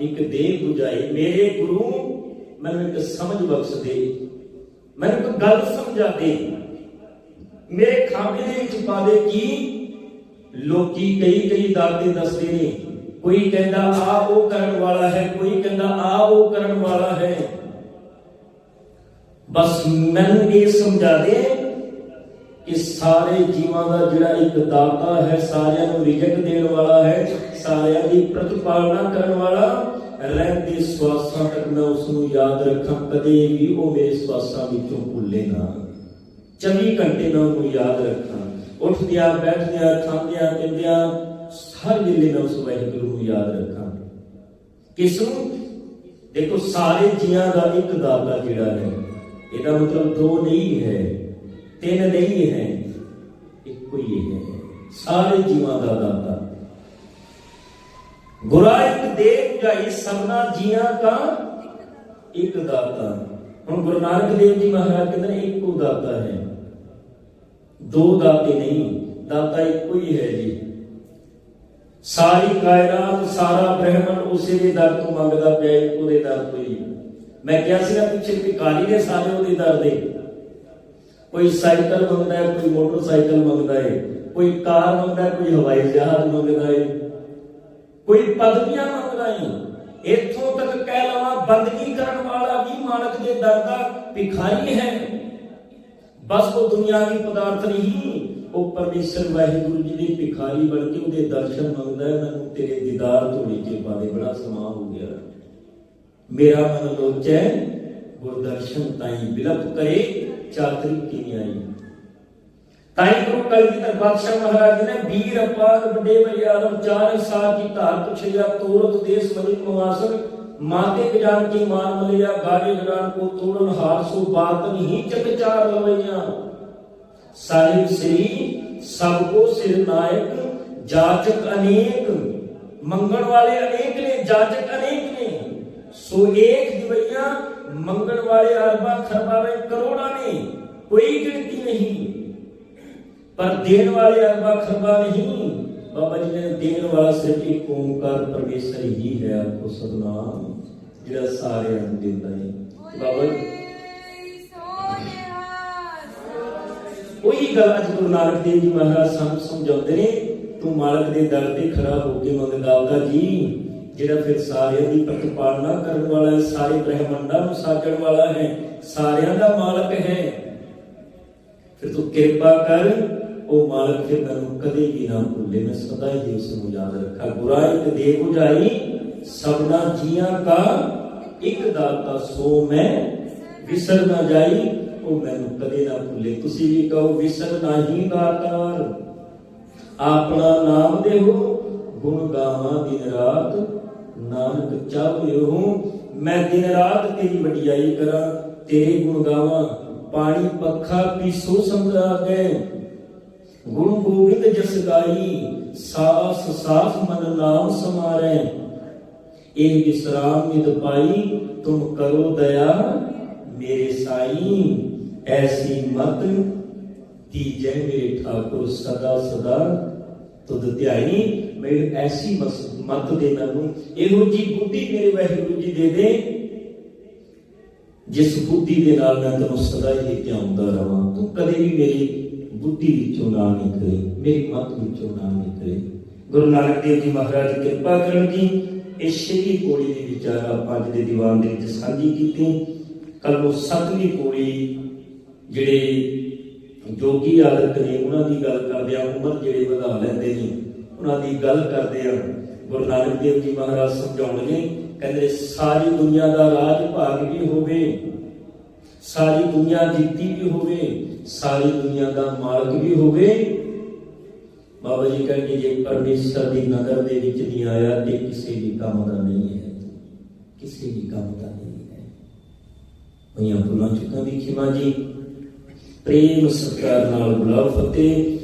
ਇੱਕ ਦੇ 부ਝਾਏ ਮੇਰੇ ਗੁਰੂ ਮੈਨੂੰ ਇੱਕ ਸਮਝ ਬਖਸ਼ ਦੇ ਮੈਨੂੰ ਇੱਕ ਗੱਲ ਸਮਝਾ ਦੇ ਮੇਰੇ ਖਾਮੇ ਦੇ ਵਿੱਚ ਪਾ ਦੇ ਕੀ? ਲੋਕੀ ਕਈ ਕਈ ਦਾਤੇ ਦੱਸਦੇ ਨੇ, ਕੋਈ ਕਹਿੰਦਾ ਆ ਉਹ ਕਰਨ ਵਾਲਾ ਹੈ। ਕੋਈ ਕਹਿੰਦਾ ਆ ਉਹ ਕਰਨ ਵਾਲਾ ਹੈ। ਬਸ ਮੈਨੂੰ ਇਹ ਸਮਝਾ ਦੇ ਕਿ ਸਾਰੇ ਜੀਵਾਂ ਦਾ ਜਿਹੜਾ ਇੱਕ ਦਾਤਾ ਹੈ, ਸਾਰਿਆਂ ਨੂੰ ਰਿਜਕ ਦੇਣ ਵਾਲਾ ਹੈ, ਸਾਰਿਆਂ ਦੀ ਪ੍ਰਤਿਪਾਲਨਾ ਕਰਨ ਵਾਲਾ, ਰਹਿੰਦੇ ਸਵਾਸਾਂ ਤੱਕ ਮੈਂ ਉਸ ਨੂੰ ਯਾਦ ਰੱਖਾਂ, ਕਦੇ ਵੀ ਉਹ ਮੇਰੇ ਸਵਾਸਾਂ ਵਿੱਚੋਂ ਭੁੱਲੇ ਨਾ। 24 ਘੰਟੇ ਮੈਂ ਉਹਨੂੰ ਯਾਦ ਰੱਖਾਂ। ਉੱਠਦਿਆਂ, ਬੈਠਦਿਆਂ, ਖਾਂਦਿਆਂ, ਪੀਂਦਿਆਂ, ਹਰ ਵੇਲੇ ਮੈਂ ਉਸ ਵਾਹਿਗੁਰੂ ਨੂੰ ਯਾਦ ਰੱਖਾਂ। ਕਿਸ ਨੂੰ? ਦੇਖੋ, ਸਾਰੇ ਜੀਆਂ ਦਾ ਇੱਕ ਦਾਤਾ ਜਿਹੜਾ ਹੈ, ਇਹਦਾ ਮਤਲਬ ਦੋ ਨਹੀਂ ਹੈ। ਤਿੰਨ ਨਹੀਂ ਹੈ। ਇੱਕੋ ਹੀ ਹੈ। ਸਾਰੇ ਜੀਵਾਂ ਦਾ ਦਾਤਾ। ਗੁਰਾ ਇੱਕ ਦੇ ਸਭਨਾ ਜੀਆਂ ਦਾ ਇੱਕ ਦਾਤਾ। ਹੁਣ ਗੁਰੂ ਨਾਨਕ ਦੇਵ ਜੀ ਮਹਾਰਾਜ ਕਹਿੰਦੇ ਨੇ ਇੱਕੋ ਦਾਤਾ ਹੈ। ਦੋ ਦਾਤੇ ਨਹੀਂ, ਦਾਤਾ ਇੱਕੋ ਹੀ ਹੈ ਜੀ। ਸਾਰੀ ਕਾਇਨਾਤ, ਸਾਰਾ ਬ੍ਰਹਿਮੰਡ ਉਸੇ ਦੇ ਦਰ ਤੋਂ ਮੰਗਦਾ ਪਿਆ, ਇੱਕੋ ਦੇ ਦਰ ਤੋਂ ਹੀ। ਮੈਂ ਕਿਹਾ ਸੀ ਨਾ ਪਿੱਛੇ ਕਾਲੀ ਨੇ ਸਾਰੇ ਉਹਦੇ ਦਰ ਦੇ। ਕੋਈ ਸਾਈਕਲ ਮੰਗਦਾ ਹੈ, ਕੋਈ ਮੋਟਰਸਾਈਕਲ ਮੰਗਦਾ ਹੈ, ਕੋਈ ਕਾਰ ਮੰਗਦਾ ਹੈ, ਕੋਈ ਹਵਾਈ ਜਹਾਜ਼ ਮੰਗਦਾ ਹੈ, ਕੋਈ ਪਦਵੀਆਂ ਮੰਗਦਾ ਹੈ। ਇੱਥੋਂ ਤੱਕ ਕਹਿ ਲਵਾਂ ਬੰਦਗੀ ਕਰਨ ਵਾਲਾ ਵੀ ਮਾਲਕ ਦੇ ਦਰ ਦਾ ਭਿਖਾਰੀ ਹੈ। ਬਸ ਉਹ ਦੁਨਿਆਵੀ ਪਦਾਰਥ ਨਹੀਂ, ਉਹ ਪਰਮੇਸ਼ਰ ਵਾਹਿਗੁਰੂ ਜੀ ਦੀ ਭਿਖਾਰੀ ਬਣ ਕੇ ਉਹਦੇ ਦਰਸ਼ਨ ਮੰਗਦਾ ਹੈ, ਮੈਨੂੰ ਤੇਰੇ ਦੀਦਾਰ ਧੂੜੀ ਚ ਪਾਵੇ, ਬੜਾ ਸਮਾਂ ਹੋ ਗਿਆ। ਮੇਰਾ ਮਨ ਲੋਚੈ, ਗੁਰਦਰਸ਼ਨ ਤਾਈ ਬਿਲਪ ਕਰੇ। ਚਾਤਰੀ ਕੀ ਤਾਈ ਗੁਰੂ ਕਲਗੀਧਰ ਪਾਤਸ਼ਾਹ ਮਹਾਰਾਜ ਨੇ ਵੀਰ ਅਪਾਰ ਵੱਡੇ ਬਰਿਆਦਮ ਚਾਰ ਸਾਲ ਕੀ ਧਾਰ ਪੁਛਿਆ, ਤੋਰਤ ਦੇਸ ਮਲਿਕ ਮਵਾਸਰ, ਮਾਤੇ ਗਜਾਨ ਕੀ ਮਾਨ ਮਲਿਆ ਗਾਰੇ ਗਰਾਨ ਕੋ ਤੋੜਨ ਹਾਰ ਸੋ ਬਾਤ ਨਹੀਂ ਚਕ ਚਾਰ ਲਵਈਆਂ। ਸਾਹਿਬ ਸ੍ਰੀ ਸਭ ਕੋ ਸਿਰ ਨਾਇਕ, ਜਾਚਕ ਅਨੇਕ, ਮੰਗਣ ਵਾਲੇ ਅਨੇਕ ਨੇ, ਜਾਚਕ ਅਨੇਕ ਨੇ। ਸੋ ਏਕ ਦਿਵਈਆਂ ਮੰਗਣ ਵਾਲੇ ਅਰਬਾਂ ਖਰਬਾਂ ਵਿੱਚ ਕਰੋੜਾਂ ਨੇ ਕੋਈ ਗਿਣਤੀ ਨਹੀਂ ਪਰ ਦੇਣ ਵਾਲੇ ਅਰਬਾਂ ਖਰਬਾਂ ਨਹੀਂ ਬਾਬਾ ਜੀ ਨੇ ਦੇਣ ਵਾਲਾ ਸਿਰਫ ਇੱਕ ਓੰਕਾਰ ਪਰਮੇਸ਼ਰ ਹੀ ਹੈ ਆਪਕੋ ਸਤਨਾਮ ਜਿਹੜਾ ਸਾਰਿਆਂ ਨੂੰ ਦਿੰਦਾ ਹੈ ਬਾਬਾ ਜੀ ਉਹੀ ਗੱਲ ਅੱਜ ਗੁਰੂ ਨਾਨਕ ਦੇਵ ਜੀ ਮਹਾਰਾਜ ਸਾਨੂੰ ਸਮਝਾਉਂਦੇ ਨੇ ਤੂੰ ਮਾਲਕ ਦੇ ਦਰ ਤੇ ਖੜਾ ਹੋ ਕੇ ਮੰਗਦਾ ਉਹਦਾ ਜੀ ਜਿਹੜਾ ਫਿਰ ਸਾਰਿਆਂ ਦੀ ਪ੍ਰਤਿਪਾਲਨਾ ਕਰਨ ਵਾਲਾ ਹੈ, ਸਾਰੇ ਬ੍ਰਹਿਮੰਡਾਂ ਨੂੰ ਸਾਜਣ ਵਾਲਾ ਹੈ, ਸਾਰਿਆਂ ਦਾ ਮਾਲਕ ਹੈ। ਫਿਰ ਤੂੰ ਕਿਰਪਾ ਕਰ, ਉਹ ਮਾਲਕ ਫਿਰ ਮੈਨੂੰ ਕਦੇ ਵੀ ਨਾ ਭੁੱਲੇ। ਮੈਂ ਸਦਾ ਹੀ ਉਸ ਨੂੰ ਯਾਦ ਰੱਖਾਂ। ਬੁਰਾਈ ਤੇ ਦੇ ਬੁਝਾਈ, ਸਭਨਾ ਜੀਆਂ ਕਾ ਇੱਕ ਦਾਤਾ, ਸੋ ਮੈਂ ਵਿਸਰ ਨਾ ਜਾਈ, ਉਹ ਮੈਨੂੰ ਕਦੇ ਨਾ ਭੁੱਲੇ। ਤੁਸੀਂ ਵੀ ਕਹੋ, ਵਿਸਰ ਨਹੀਂ ਦਾਤਾਰ ਆਪਣਾ ਨਾਮ ਦੇਹੋ ਗੁਣ ਗਾਵਾਂ ਦਿਨ ਰਾਤ, ਨਾਨਕ ਚਾਹੋ ਮੈਂ ਦਿਨ ਰਾਤ ਤੇਰੀ ਵਡਿਆਈ ਕਰਾਂ, ਤੇਰੇ ਗੁਣ ਗਾਵਾਂ, ਪਾਣੀ ਪੱਖਾ ਪੀਸੋ ਸੰਗਰਾ ਗਏ ਗੁਰੂ ਗੋਬਿੰਦ ਜਸ ਗਾਈ ਸਾਸ ਸਾਸ ਮਨ ਨਾਮ ਸਮਾਰੈ। ਇਹ ਵਿਸਰਾਮ ਨਿਦ ਪਾਈ, ਤੁਮ ਕਰੋ ਦਇਆ ਮੇਰੇ ਸਾਈ। ਐਸੀ ਮਤ ਤੀਜੈ ਮੇਰੇ ਠਾਕੁਰ ਸਦਾ ਸਦਾ ਤੁਧ ਧਿਆਈ। ਮੇਰੇ ਐਸੀ ਮਸ- ਮਤ ਦੇ ਮੈਨੂੰ ਇਹੋ ਜੀ ਬੁੱਧੀ ਮੇਰੇ ਵਾਹਿਗੁਰੂ ਜੀ ਦੇ ਦੇ ਜਿਸ ਬੁੱਧੀ ਦੇ ਨਾਲ ਮੈਂ ਤੈਨੂੰ ਸਦਾ ਹੀ ਧਿਆਉਂਦਾ ਰਵਾਂ ਤੂੰ ਕਦੇ ਵੀ ਮੇਰੀ ਬੁੱਧੀ ਵਿੱਚੋਂ ਨਾ ਨਿਕਲੇ ਮੇਰੀ ਮਤ ਵਿੱਚੋਂ ਨਾ ਨਿਕਲੇ ਗੁਰੂ ਨਾਨਕ ਦੇਵ ਜੀ ਮਹਾਰਾਜ ਕਿਰਪਾ ਕਰਨ ਜੀ ਇਹ ਛੇਵੀਂ ਪੌੜੀ ਦੀ ਵਿਚਾਰਾ ਪੰਜ ਦੇ ਦੀਵਾਨ ਦੇ ਵਿੱਚ ਸਾਂਝੀ ਕੀਤੀ ਕੱਲ ਨੂੰ ਸੱਤਵੀਂ ਪੌੜੀ ਜਿਹੜੇ ਜੋਗੀ ਆਦਤ ਨੇ ਉਹਨਾਂ ਦੀ ਗੱਲ ਕਰਦੇ ਆ ਉਮਰ ਜਿਹੜੇ ਵਧਾ ਲੈਂਦੇ ਨੇ ਉਹਨਾਂ ਦੀ ਗੱਲ ਕਰਦੇ ਆ। ਗੁਰੂ ਨਾਨਕ ਦੇਵ ਜੀ ਮਹਾਰਾਜ ਸਮਝਾਉਣਗੇ, ਕਹਿੰਦੇ, ਸਾਰੀ ਦੁਨੀਆ ਦਾ ਰਾਜ ਭਾਗ ਵੀ ਹੋਵੇ, ਸਾਰੀ ਦੁਨੀਆ ਜੀਤੀ ਵੀ ਹੋਵੇ, ਸਾਰੀ ਦੁਨੀਆ ਦਾ ਮਾਲਕ ਵੀ ਹੋਵੇ। ਬਾਬਾ ਜੀ ਕਹਿੰਦੇ, ਜੇ ਪਰਮੇਸ਼ਰ ਦੀ ਨਜ਼ਰ ਦੇ ਵਿੱਚ ਨਹੀਂ ਆਇਆ, ਤੇ ਕਿਸੇ ਵੀ ਕੰਮ ਦਾ ਨਹੀਂ ਹੈ। ਕਿਸੇ ਵੀ ਕੰਮ ਦਾ ਨਹੀਂ ਹੈ। ਹੋਈਆਂ ਭੁੱਲਾਂ ਚੁੱਕਾਂ ਦੀ ਖਿਮਾ ਜੀ, ਪ੍ਰੇਮ ਸਤਿਕਾਰ ਨਾਲ ਬੁਲਾਓ ਫਤਿਹ।